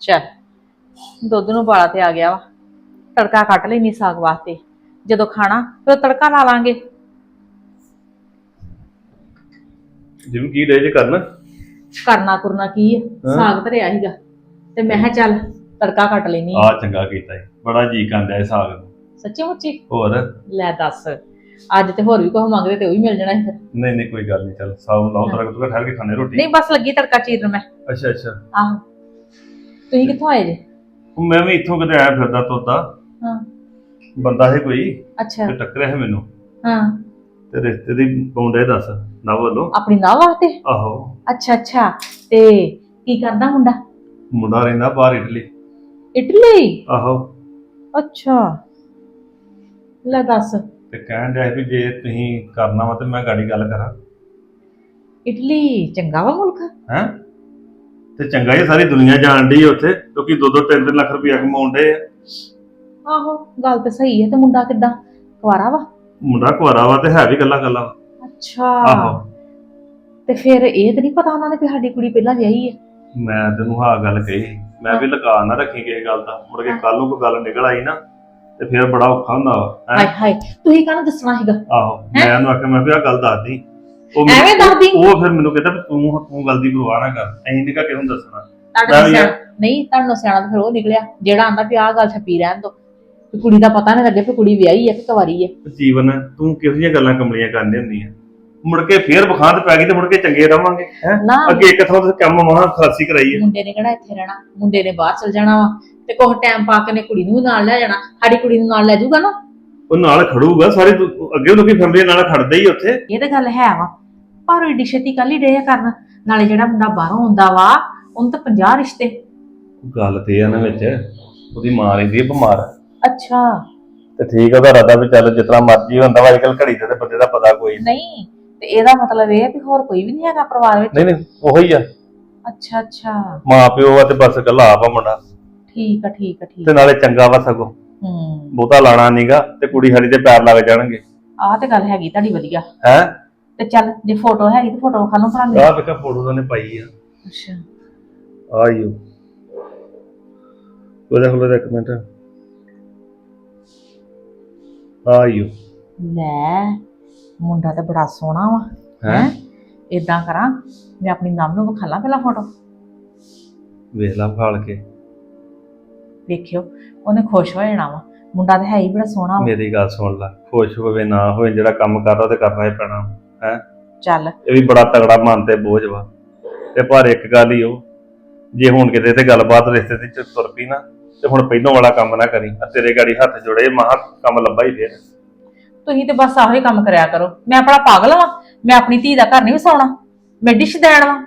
ਚੱਲ ਦੁੱਧ ਨੂੰ ਬਾਲਾ ਤੇ ਆ ਗਿਆ ਵਾ। ਤੜਕਾ ਕੱਟ ਲੈਣੀ ਸਾਗ ਵਾਸਤੇ। ਜਦੋਂ ਖਾਣਾ ਫਿਰ ਤੜਕਾ ਲਾ ਲਾਂਗੇ। ਜਿਵੇਂ ਕੀ ਡੇ ਜੇ ਕਰਨ? ਕਰਨਾ ਕਰਨਾ ਕੀ ਆ? ਹਾਂ। ਸਾਗ ਧਰਿਆ ਸੀਗਾ। ਤੇ ਮੈਂ ਕਿਹਾ ਚੱਲ ਤੜਕਾ ਕੱਟ ਲੈਣੀ ਆ। ਚੰਗਾ ਕੀਤਾ ਈ। ਬੜਾ ਜੀ ਕੰਦਾ ਇਹ ਸਾਗ ਨੂੰ। ਸੱਚੀ ਮੁੱਚੀ? ਹੋਰ? ਲੈ ਦੱਸ। ਅੱਜ ਤੇ ਹੋਰ ਵੀ ਕੁਝ ਮੰਗਦੇ ਤੇ ਉਹ ਵੀ ਮਿਲ ਜਾਣਾ ਸੀ ਫਿਰ। ਨਹੀਂ ਨਹੀਂ ਕੋਈ ਗੱਲ ਨਹੀਂ ਚੱਲ। ਸਾਗ ਲਾਓ ਤਰਾ ਤੂੰ ਠਹਿਰ ਕੇ ਖਾਣੇ ਰੋਟੀ। ਨਹੀਂ ਬਸ ਲੱਗੀ ਤੜਕਾ ਚੀਰਨ ਮੈਂ। ਅੱਛਾ ਅੱਛਾ। ਆਹੋ। ਤੁਸੀਂ ਕਿੱਥੋਂ ਆਏ ਜੇ? ਮੈਂ ਵੀ ਇੱਥੋਂ ਕਿਤੇ ਆਇਆ ਫਿਰਦਾ ਤੋਤਾ ਹਾਂ। ਬੰਦਾ ਹੈ ਕੋਈ ਅੱਛਾ। ਤੇ ਟੱਕਰਿਆ ਹੈ ਮੈਨੂੰ। ਹਾਂ। ਤੇ ਰਿਸ਼ਤੇ ਦੀ ਪੌਂਡੇ ਦੱਸ ਨਾ ਵੱਲੋਂ। ਆਪਣੀ ਨਾਹ ਵਾਸਤੇ? ਆਹੋ। ਅੱਛਾ ਅੱਛਾ। ਤੇ ਕੀ ਕਰਦਾ ਮੁੰਡਾ? ਮੁੰਡਾ ਰਹਿੰਦਾ ਬਾਹਰ ਇਟਲੀ। ਇਟਲੀ? ਆਹੋ। ਅੱਛਾ। ਲੈ ਦੱਸ। ਤੇ ਕਹਿਣ ਸੀ ਵੀ ਜੇ ਤੁਸੀਂ ਕਰਨਾ ਵਾ ਤੇ ਮੈਂ ਗਾੜੀ ਗੱਲ ਕਰਾਂ। ਇਟਲੀ ਚੰਗਾ ਵਾ ਮੁਲਕ? ਹੈ? ਤੇ ਚੰਗਾ ਹੀ ਆ, ਸਾਰੀ ਦੁਨੀਆ ਜਾਣ ਡਈ ਆ ਉੱਥੇ ਕਿਉਂਕਿ 2-2 3 ਲੱਖ ਰੁਪਇਆ ਕਮਾਉਂਦੇ ਆ। ਆਹੋ ਗੱਲ ਤੇ ਸਹੀ ਹੈ ਤੇ ਮੁੰਡਾ ਕਿੱਦਾਂ? ਕੁਆਰਾ ਵਾ? ਮੁੰਡਾ ਕੁਆਰਾ ਵਾ ਤੇ ਹੈ ਵੀ ਗੱਲਾਂ ਗੱਲਾਂ ਅੱਛਾ। ਆਹੋ। ਤੇ ਫਿਰ ਇਹ ਤੇ ਨਹੀਂ ਪਤਾ ਉਹਨਾਂ ਨੇ ਵੀ ਸਾਡੀ ਕੁੜੀ ਪਹਿਲਾਂ ਵਿਆਹੀ ਹੈ ਮੈਂ ਤੈਨੂੰ ਹਾਂ ਗੱਲ ਕਹੀ ਮੈਂ ਵੀ ਲਗਾ ਨਾ ਰੱਖੀ ਕਿਸੇ ਗੱਲ ਦਾ। ਮੁੜ ਕੇ ਕੱਲ ਨੂੰ ਕੋਈ ਗੱਲ ਨਿਕਲ ਆਈ ਨਾ ਤੇ ਫਿਰ ਬੜਾ ਔਖਾ ਹੁੰਦਾ ਵਾ ਹੈਂ? ਹਾਏ ਹਾਏ ਤੁਸੀਂ ਕਾਹਨੂੰ ਦੱਸਣਾ ਸੀਗਾ? ਆਹੋ ਮੈਂ ਉਹਨੂੰ ਆਖਿਆ ਮੈਂ ਵੀ ਆਹ ਗੱਲ ਦੱਸਦੀ। ਉਹ ਮੈਨੂੰ- ਐਵੇਂ ਦੱਸਦੀ? ਉਹ ਫਿਰ ਮੈਨੂੰ ਕਹਿੰਦਾ ਵੀ ਤੂੰ ਤੂੰ ਗੱਲ ਦੀ ਪਰਵਾਹ ਨਾ ਕਰ। ਐਂ ਨਹੀਂ ਕਾ ਕਿਹਨੂੰ ਦੱਸਣਾ। ਤੁਹਾਡੇ ਮੈਂ ਤੋਂ ਵੀ ਸਿਆਣਾ ਨਹੀਂ ਤੁਹਾਨੂੰ ਸਿਆਣਾ ਤਾਂ ਫਿਰ ਉਹ ਨਿਕਲਿਆ। ਜਿਹੜਾ ਆਂਦਾ ਵੀ ਆਹ ਗੱਲ ਛੱਪੀ ਰਹਿਣ ਦੋ। ਵੀ ਕੁੜੀ ਦਾ ਪਤਾ ਨਹੀਂ ਲੱਗੇ ਵੀ ਕੁੜੀ ਵਿਆਹੀ ਹੈ ਕਿ ਕੁਵਾਰੀ ਹੈ ਜੀਵਨ ਹੈ, ਤੂੰ ਕਿਹੋ ਜਿਹੀਆਂ ਗੱਲਾਂ ਕਮਲੀਆਂ ਕਰਨੀ ਹੁੰਦੀਆਂ? ਮੁੜ ਕੇ ਫੇਰ ਬਖਾਂਤ ਪੈ ਗਈ ਤੇ ਮੁੜ ਕੇ ਚੰਗੇ ਰਵਾਂਗੇ ਹੈਂ? ਨਾ। ਅੱਗੇ ਇੱਕ ਥਾਂ ਤੇ ਕੰਮ ਮਹਾ ਖਲਾਸੀ ਕਰਾਈ ਹੈ ਮੁੰਡੇ ਨੇ ਕਿਹੜਾ ਇੱਥੇ ਰਹਿਣਾ? ਮੁੰਡੇ ਨੇ ਬਾਹਰ ਚਲ ਜਾਣਾ ਵਾ। ਤੇ ਕੋਹ ਟਾਈਮ ਪਾ ਕੇ ਨੇ ਕੁੜੀ ਨੂੰ ਵੀ ਨਾਲ ਲੈ ਜਾਣਾ। ਸਾਡੀ ਕੁੜੀ ਨੂੰ ਨਾਲ ਲੈ ਜਾਊਗਾ ਨਾ? ਉਹ ਨਾਲ ਖੜੂਗਾ ਸਾਰੇ ਦੁ- ਅੱਗੇ ਲੋਕੀ ਫੈਮਿਲੀ ਨਾਲ ਖੜਦੇ ਹੀ ਉੱਥੇ। ਇਹ ਤਾਂ ਗੱਲ ਹੈ ਵਾ ਪਰ ਏਡੀ ਛੇਤੀ ਕੱਲ ਹੀ ਡੇ ਕਰਨ। ਨਾਲੇ ਜਿਹੜਾ ਮੁੰਡਾ ਬਾਹਰੋਂ ਆਉਂਦਾ ਵਾ ਉਹਨੂੰ ਤਾਂ 50 ਰਿਸ਼ਤੇ। ਗੱਲ ਤੇ ਆ ਨਾ ਵਿੱਚ ਉਹਦੀ ਮਾਂ ਰਹਿੰਦੀ ਹੈ ਬਿਮਾਰ। ਅੱਛਾ। ਤੇ ਠੀਕ ਆ ਉਹਦਾ ਇਰਾਦਾ ਵੀ ਚੱਲ ਜਿਤਨਾ ਮਰਜ਼ੀ ਹੁੰਦਾ ਵਾ ਅੱਜਕੱਲ ਘੜੀ ਦਾ ਤੇ ਬੰਦੇ ਦਾ ਪਤਾ ਕੋਈ ਨਹੀਂ। ਨਹੀਂ ਤੇ ਇਹਦਾ ਮਤਲਬ ਇਹ ਹੈ ਵੀ ਹੋਰ ਕੋਈ ਵੀ ਨਹੀਂ ਹੈਗਾ ਪਰਿਵਾਰ ਵਿੱਚ? ਨਹੀਂ ਨਹੀਂ ਉਹੀ ਆ। ਅੱਛਾ ਅੱਛਾ। ਮਾਂ ਪਿਓ ਆ ਤੇ ਬਸ ਇਕੱਲਾ ਆਪ ਆ ਮੁੰਡਾ। ਠੀਕ ਆ ਠੀਕ ਆ ਠੀਕ ਤੇ ਨਾਲੇ ਚੰਗਾ ਵਾ ਸਗੋਂ। ਹੂੰ। ਬਹੁਤਾ ਲਾਣਾ ਨੀਗਾ ਤੇ ਕੁੜੀ ਸਾਡੀ ਦੇ ਪੈਰ ਲੱਗ ਜਾਣਗੇ। ਆਹ ਤੇ ਗੱਲ ਹੈਗੀ ਤੁਹਾਡੀ ਵਧੀਆ। ਹੈ? ਤੇ ਚੱਲ ਜੇ ਫੋਟੋ ਹੈਗੀ ਤੇ ਫੋਟੋ ਵਿਖਾ ਲਓ ਭਰਾ ਮੇਰੀ। ਆਹ ਵੇਖਾ ਫੋਟੋ ਤਾਂ ਨੇ ਪਾਈ ਆ। ਅੱਛਾ। ਆਈਓ। ਉਹਦਾ ਖੋਲੋ ਇੱਕ ਮਿੰਟ। ਆਈਓ। ਲੈ ਮੁੰਡਾ ਤਾਂ ਬੜਾ ਸੋਹਣਾ ਵਾ। ਹੈ? ਇਦਾਂ ਕਰਾਂ ਮੈਂ ਆਪਣੀ ਨਾਮ ਨੂੰ ਵਿਖਾ ਲਾਂ ਪਹਿਲਾਂ ਫੋਟੋ ਵੇਖ ਲਾ ਫਾਲ ਕੇ। ਵੇਖਿਓ ਉਹਨੇ ਖੁਸ਼ ਹੋ ਜਾਣਾ ਵਾ। ਮੁੰਡਾ ਤਾਂ ਹੈ ਹੀ ਬੜਾ ਸੋਹਣਾ ਵਾ। ਮੇਰੀ ਗੱਲ ਸੁਣ ਲੈ ਖੁਸ਼ ਹੋਵੇ ਨਾ ਹੋਵੇ ਜਿਹੜਾ ਕੰਮ ਕਰਦਾ ਤੇ ਕਰਨਾ ਹੀ ਪੈਣਾ ਹੈ? ਚੱਲ। ਇਹ ਵੀ ਬੜਾ ਤਗੜਾ ਮਨ ਤੇ ਬੋਝ ਵਾ। ਤੇ ਪਰ ਇੱਕ ਗੱਲ ਹੀ ਉਹ ਜੇ ਹੁਣ ਕਿਤੇ ਤੇ ਗੱਲਬਾਤ ਰਿਸ਼ਤੇ ਦੀ ਚ ਤੁਰ ਪਈ ਨਾ ਤੇ ਹੁਣ ਪਹਿਲੋਂ ਵਾਲਾ ਕੰਮ ਨਾ ਕਰੀ ਆ ਤੇਰੇ ਗਾੜੀ ਹੱਥ ਜੋੜੇ ਮਹਾ ਕੰਮ ਲੱਭਾ ਹੀ ਫੇਰ। ਤੁਸੀਂ ਤੇ ਬਸ ਆਹੋ ਹੀ ਕੰਮ ਕਰਿਆ ਕਰੋ। ਮੈਂ ਆਪਣਾ ਪਾਗਲ ਵਾਂ ਮੈਂ ਆਪਣੀ ਧੀ ਦਾ ਘਰ ਨਹੀਂ ਵਸਾਉਣਾ। ਮੈਂ ਡਿਸ਼ ਦੇਣ ਵਾਂ।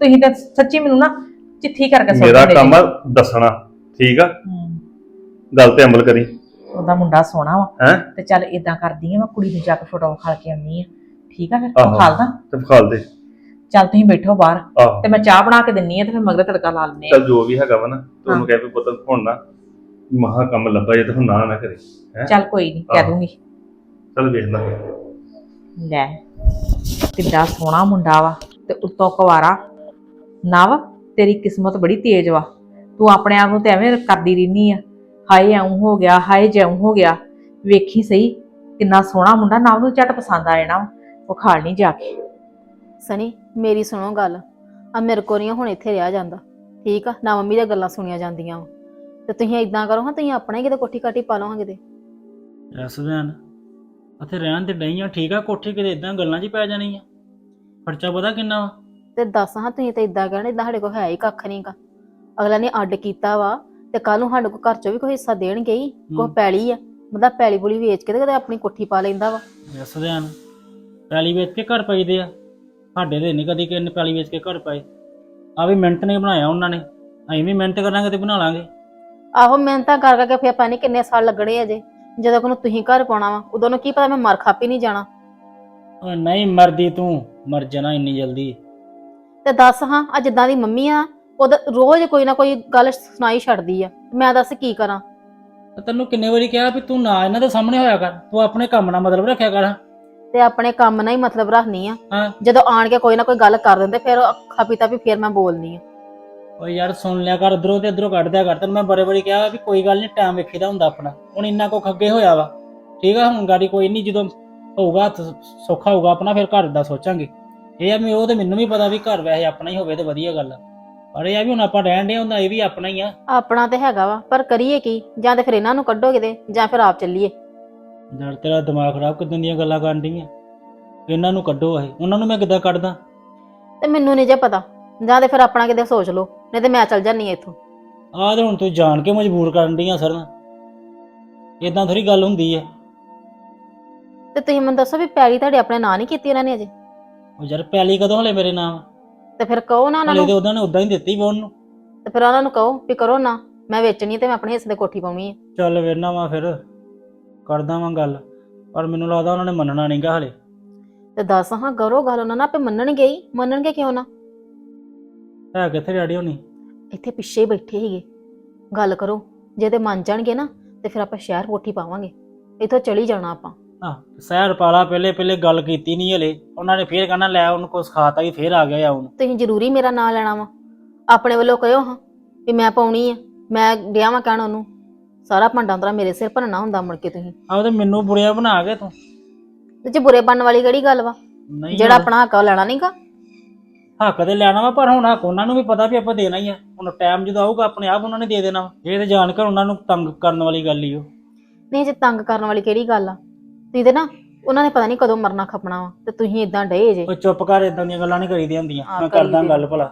ਤੁਸੀਂ ਤਾਂ ਸੱਚੀ ਮੈਨੂੰ ਨਾ ਚਿੱਠੀ ਕਰਕੇ ਸੁੱਟ ਮੇਰਾ ਦਿੰਦੇ ਕੰਮ ਆ ਦੱਸਣਾ। ਠੀਕ ਆ। ਗੱਲ ਤੇ ਅਮਲ ਕਰੀ। ਉਹਦਾ ਮੁੰਡਾ ਸੋਹਣਾ ਵਾ। ਹੈ? ਤੇ ਚੱਲ ਇਦਾਂ ਕਰਦੀ ਆ ਮੈਂ ਕੁੜੀ ਨੂੰ ਜਾ ਕੇ ਫੋਟੋ ਵਿਖਾ ਕੇ ਆਉਣੀ ਆ। ਠੀਕ ਆ ਫਿਰ? ਆਹੋ। ਵਿਖਾਲਦਾ ਤੇ? ਵਿਖਾਲ ਦੇ। ਚੱਲ ਤੁਸੀਂ ਬੈਠੋ ਬਾਹਰ। ਤੇ ਮੈਂ ਚਾਹ ਬਣਾ ਕੇ ਦਿੰਨੀ ਆ ਤੇ ਫਿਰ ਮਗਰ ਤੜਕਾ ਲਾ ਲੈਣੇ ਚੱਲ ਜੋ ਵੀ ਹੈਗਾ ਵਾ ਨਾ ਤੂੰ ਉਹਨੂੰ ਕਹਿ ਵੀ ਪੁੱਤ ਹੁਣ ਨਾ ਮਹਾ ਕੰਮ ਲੱਭਾ ਜੇ ਤੇ ਨਾ ਨਾ ਕਰੇ। ਚੱਲ ਕੋਈ ਨਹੀਂ ਕਹਿ। ਦੂੰਗੀ। ਚੱਲ ਵੇਖ ਲੈ ਲੈ ਕਿੱਡਾ ਸੋਹਣਾ ਮੁੰਡਾ ਵਾ ਤੇ ਉੱਤੋਂ ਕੁਵਾਰਾ। ਨਵ ਤੇਰੀ ਕਿਸਮਤ ਬੜੀ ਤੇਜ਼ ਵਾ। ਤੂੰ ਆਪਣੇ ਆਪ ਨੂੰ ਤੇ ਐਵੇਂ ਕਰਦੀ ਰਹਿਨੀ ਆ। ਹਾਏ ਐਉਂ ਹੋ ਗਿਆ ਹਾਏ ਜਿਉਂ ਹੋ ਗਿਆ। ਵੇਖੀ ਸਹੀ ਕਿੰਨਾ ਸੋਹਣਾ ਮੁੰਡਾ ਨੂੰ ਝਟ ਪਸੰਦ ਆ ਜਾਣਾ। ਉਹ ਖਾਲ ਨਹੀਂ ਜਾ ਕੇ। ਸਨੀ ਮੇਰੀ ਸੁਣੋ ਗੱਲ। ਆ ਮੇਰੇ ਕੋਲ ਨਹੀਂ ਹੁਣ ਇੱਥੇ ਰਿਹਾ ਜਾਂਦਾ। ਠੀਕ ਆ ਨਾ ਮੰਮੀ ਦੀਆਂ ਗੱਲਾਂ ਸੁਣੀਆਂ ਜਾਂਦੀਆਂ ਵਾ। ਤੇ ਤੁਸੀਂ ਇਦਾਂ ਕਰੋ ਹਾਂ ਤੁਸੀਂ ਆਪਣੇ ਕਿਤੇ ਕੋਠੀ ਕਾਠੀ ਪਾ ਲਓ ਹਾਂ ਕਿਤੇ ਐਸ ਦਿਨ ਉੱਥੇ ਰਹਿਣ ਤੇ ਡਈ ਆ ਠੀਕ ਆ ਕੋਠੀ ਕਿਤੇ ਇਦਾਂ ਗੱਲਾਂ 'ਚ ਹੀ ਪੈ ਜਾਣੀ ਆ। ਖਰਚਾ ਪਤਾ ਕਿੰਨਾ ਵਾ? ਤੇ ਦੱਸ ਹਾਂ ਤੁਸੀਂ ਤਾਂ ਇਦਾਂ ਕਹਿਣਾ ਇਦਾਂ ਸਾਡੇ ਕੋਲ ਹੈ ਹੀ ਕੱਖ ਨਹੀਂਗਾ ਅਗਲਾ ਨੇ ਅੱਡ ਕੀਤਾ ਵਾ ਤੇ ਕੱਲ ਨੂੰ ਸਾਡੇ ਕੋਲ ਘਰ ਚੋਂ ਵੀ ਕੋਈ ਹਿੱਸਾ ਦੇਣਗੇ ਹੀ ਹੂੰ। ਪੈਲੀ ਆ ਮਤਲਬ ਪੈਲੀ ਪੁਲੀ ਵੇਚ ਕੇ ਤੇ ਕਦੇ ਆਪਣੀ ਕੋਠੀ ਪਾ ਲੈਂਦਾ ਵਾ। ਐਸ ਦਿਨ ਪੈਲੀ ਵੇਚ ਕੇ ਘਰ ਪਾਈਦੇ ਆ। ਸਾਡੇ ਦੇ ਨਹੀਂ ਕਦੀ ਕਿਸੇ ਨੇ ਪੈਲੀ ਵੇਚ ਕੇ ਘਰ ਪਾਏ ਆ ਵੀ ਮਿੰਟ ਨੇ ਬਣਾਇਆ ਉਹਨਾਂ ਨੇ ਅਸੀਂ ਵੀ ਮਿੰਟ ਕਰਾਂਗੇ ਤੇ ਬਣਾ ਲਾਂਗੇ। ਆਹੋ ਮਿਹਨਤਾਂ ਕਰ ਕਰਕੇ ਫਿਰ ਪਾਣੀ ਕਿੰਨੇ ਸਾਲ ਲੱਗਣੇ ਅਜੇ ਜਦੋਂ ਕੋਲ ਤੁਸੀਂ ਘਰ ਪਾਉਣਾ ਵਾ ਉਦੋਂ ਨੂੰ ਕੀ ਪਤਾ ਮੈਂ ਮਰ ਖਾਪੀ ਨਹੀਂ ਜਾਣਾ। ਓ ਨਹੀਂ ਮਰਦੀ ਤੂੰ ਮਰ ਜਾਣਾ ਇੰਨੀ ਜਲਦੀ। ਤੇ ਦੱਸ ਹਾਂ ਆ ਜਿੱਦਾਂ ਦੀ ਮੰਮੀ ਆ ਉਹਦਾ ਰੋਜ਼ ਕੋਈ ਨਾ ਕੋਈ ਗੱਲ ਸੁਣਾਈ ਛੱਡਦੀ ਆ। ਮੈਂ ਦੱਸ ਕੀ ਕਰਾਂ? ਤੇ ਤੈਨੂੰ ਕਿੰਨੇ ਵਾਰੀ ਕਿਹਾ ਵੀ ਤੂੰ ਨਾ ਇਹਨਾਂ ਦੇ ਸਾਹਮਣੇ ਹੋਇਆ ਕਰ ਤੂੰ ਆਪਣੇ ਕੰਮ ਨਾਲ ਮਤਲਬ ਰੱਖਿਆ ਕਰ। ਤੇ ਆਪਣੇ ਕੰਮ ਨਾਲ ਹੀ ਮਤਲਬ ਰੱਖਨੀ ਆ। ਹਾਂ। ਜਦੋਂ ਆਣ ਕੇ ਕੋਈ ਨਾ ਕੋਈ ਗੱਲ ਕਰ ਦਿੰਦੇ ਫਿਰ ਅੱਖਾਂ ਪੀਤਾ ਵੀ ਫਿਰ ਮੈਂ ਬੋਲਨੀ ਆ। ਓ ਯਾਰ ਸੁਣ ਲਿਆ ਕਰ ਉਧਰੋਂ ਤੇ ਇਧਰੋਂ ਕੱਢ ਦਿਆ ਕਰ। ਤੈਨੂੰ ਮੈਂ ਬੜੇ ਬੜੀ ਕਿਹਾ ਵੀ ਕੋਈ ਗੱਲ ਨਹੀਂ ਟਾਈਮ ਵੇਖੀਦਾ ਹੁੰਦਾ ਆਪਣਾ। ਹੁਣ ਇੰਨਾ ਕੋ ਖੱਗੇ ਹੋਇਆ ਵਾ। ਠੀਕ ਆ ਹੁਣ ਗਾੜੀ ਕੋਈ ਨਹੀਂ ਜਦੋਂ ਹੋਊਗਾ ਹੱਥ ਸੌਖਾ ਹੋਊਗਾ ਆਪਣਾ ਫਿਰ ਘਰ ਦਾ ਸੋਚਾਂਗੇ। ਇਹ ਆ ਵੀ ਉਹ ਤੇ ਮੈਨੂੰ ਵੀ ਪਤਾ ਵੀ ਘਰ ਵੈਸੇ ਆਪਣਾ ਹੀ ਹੋਵੇ ਤੇ ਵਧੀਆ ਗੱਲ ਆ। ਪਰ ਇਹ ਆ ਵੀ ਹੁਣ ਆਪਾਂ ਰਹਿਣ ਦੇ ਹੁੰਦਾ ਇਹ ਵੀ ਆਪਣਾ ਹੀ ਆ। ਆਪਣਾ ਤੇ ਹੈਗਾ ਵਾ ਪਰ ਕਰੀਏ ਕੀ? ਜਾਂ ਤੇ ਫਿਰ ਇਹਨਾਂ ਨੂੰ ਕੱਢੋ ਕਿਤੇ ਜਾਂ ਫਿਰ ਆਪ ਚੱਲੀਏ। ਯਾਰ ਤੇਰਾ ਦਿਮਾਗ ਖਰਾਬ ਕਿਦਾਂ ਦੀਆਂ ਗੱਲਾਂ ਕਰਨ ਡੀਆਂ ਇਹਨਾਂ ਨੂੰ ਕੱਢੋ ਇਹ ਉਹਨਾਂ ਨੂੰ ਮੈਂ ਕਿੱਦਾਂ ਕੱਢਦਾ? ਤੇ ਮੈਨੂੰ ਨਹੀਂ ਜੇ ਪਤਾ ਜਾਂ ਤੇ ਫਿਰ ਆਪਣਾ ਕਿਤੇ ਸੋਚ ਲਓ ਨਹੀਂ ਤੇ ਮੈਂ ਚੱਲ ਜਾਨੀ ਆ ਇੱਥੋਂ। ਆਹ ਤੇ ਹੁਣ ਤੂੰ ਜਾਣ ਕੇ ਮਜਬੂਰ ਕਰਨ ਡੀਆਂ ਸਰ ਇਦਾਂ ਥੋੜੀ ਗੱਲ ਹੁੰਦੀ ਹੈ ਤੇ ਤੁਸੀਂ ਮੈਨੂੰ ਦੱਸੋ ਵੀ ਪੈਲੀ ਤੁਹਾਡੇ ਆਪਣੇ ਨਾਂ ਨਹੀਂ ਕੀਤੀ ਇਹਨਾਂ ਨੇ ਅਜੇ? ਉਹ ਯਾਰ ਪੈਲੀ ਕਦੋਂ ਹਲੇ ਮੇਰੇ ਨਾਮ ਤੇ ਫਿਰ ਕਹੋ ਨਾ ਉਹਨਾਂ ਹਲੇ ਤੇ ਨੂੰ। ਉਹਨਾਂ ਨੇ ਉਦਾਂ ਹੀ ਦਿੱਤੀ ਵਾ ਉਹਨੂੰ। ਤੇ ਫਿਰ ਉਹਨਾਂ ਨੂੰ ਕਹੋ ਵੀ ਕਰੋ ਨਾ ਮੈਂ ਵੇਚਣੀ ਤੇ ਮੈਂ ਆਪਣੇ ਹਿੱਸੇ ਦੇ ਕੋਠੀ ਪਾਉਣੀ ਹੈ ਚੱਲ ਵੇਨਾ ਵਾ ਫਿਰ ਕਰਦਾ ਵਾਂ ਗੱਲ ਪਰ ਮੈਨੂੰ ਲੱਗਦਾ ਉਹਨਾਂ ਨੇ ਮੰਨਣਾ ਨਹੀਂਗਾ ਹਲੇ। ਤੇ ਦੱਸ ਹਾਂ ਕਰੋ ਗੱਲ ਉਹਨਾਂ ਨਾਲ ਆਪੇ ਮੰਨਣਗੇ ਹੀ। ਮੰਨਣਗੇ ਕਿਉਂ ਨਾ? ਹੈ ਕਿੱਥੇ ਡੈਡੀ ਹੋਣੀ? ਇੱਥੇ ਪਿੱਛੇ ਹੀ ਬੈਠੇ ਸੀਗੇ। ਗੱਲ ਕਰੋ ਜੇ ਤੇ ਮੰਨ ਜਾਣਗੇ ਨਾ ਤੇ ਫਿਰ ਆਪਾਂ ਸ਼ਹਿਰ ਕੋਠੀ ਪਾਵਾਂਗੇ। ਇੱਥੋਂ ਚਲੀ ਜਾਣਾ ਆਪਾਂ। ਆ ਸਹਿਰ ਪਾਲਾ ਪਹਿਲੇ ਪਹਿਲੇ ਗੱਲ ਕੀਤੀ ਨਹੀਂ ਹਲੇ। ਉਹਨਾਂ ਨੇ ਫੇਰ ਕਹਿਣਾ ਲੈ ਉਹਨੂੰ ਕੁਛ ਖਾਤਾ ਹੀ ਫੇਰ ਆ ਗਿਆ ਆ ਹੁਣ। ਤੁਸੀਂ ਜ਼ਰੂਰੀ ਮੇਰਾ ਨਾਂ ਲੈਣਾ ਵਾ। ਆਪਣੇ ਵੱਲੋਂ ਕਹਿਓ ਹਾਂ ਵੀ ਮੈਂ ਪਾਉਣੀ ਆ। ਮੈਂ ਡਿਆ ਵਾਂ ਕਹਿਣ ਉਹਨੂੰ। ਸਾਰਾ ਭਾਂਡਾ ਅੰਦਰਾ ਮੇਰੇ ਸਿਰ ਭਰਨਾ ਹੁੰਦਾ ਮੁੜ ਕੇ ਤੁਸੀਂ। ਆਹ ਤੇ ਮੈਨੂੰ ਬੁਰਿਆ ਬਣਾ ਕੇ ਤੂੰ। ਤੇ ਜੇ ਬੁਰੇ ਬਣਨ ਵਾਲੀ ਕਿਹੜੀ ਗੱਲ ਵਾ? ਨਹੀਂ ਜਿਹੜਾ ਆਪਣਾ ਹੱਕ ਆ ਉਹ ਲੈਣਾ ਨਹੀਂਗਾ। ਹੱਕ ਤੇ ਲੈਣਾ ਵਾ ਪਰ ਹੁਣ ਹੱਕ ਉਹਨਾਂ ਨੂੰ ਵੀ ਪਤਾ ਵੀ ਆਪਾਂ ਦੇਣਾ ਹੀ ਆ। ਹੁਣ ਟਾਈਮ ਜਦੋਂ ਆਊਗਾ ਆਪਣੇ ਆਪ ਉਹਨਾਂ ਨੇ ਦੇ ਦੇਣਾ ਵਾ। ਇਹ ਤੇ ਜਾਣ ਕੇ ਉਹਨਾਂ ਨੂੰ ਤੰਗ ਕਰਨ ਵਾਲੀ ਗੱਲ ਹੀ ਉਹ। ਨਹੀਂ ਜੇ ਤੰਗ ਕਰਨ ਵਾਲੀ ਕਿਹੜੀ ਗੱਲ ਆ? ਤੁਸੀਂ ਤੇ ਨਾ ਉਹਨਾਂ ਨੇ ਪਤਾ ਨਹੀਂ ਕਦੋਂ ਮਰਨਾ ਖਪਣਾ ਵਾ ਤੇ ਤੁਸੀਂ ਇਦਾਂ ਡਏ ਜੇ। ਉਹ ਚੁੱਪ ਕਰ ਇਦਾਂ ਦੀਆਂ ਗੱਲਾਂ ਨਹੀਂ ਕਰੀਦੀਆਂ ਹੁੰਦੀਆਂ। ਹਾਂ, ਮੈਂ ਕਰਦਾ ਕਰੀਦੀਆਂ। ਗੱਲ ਭਲਾ।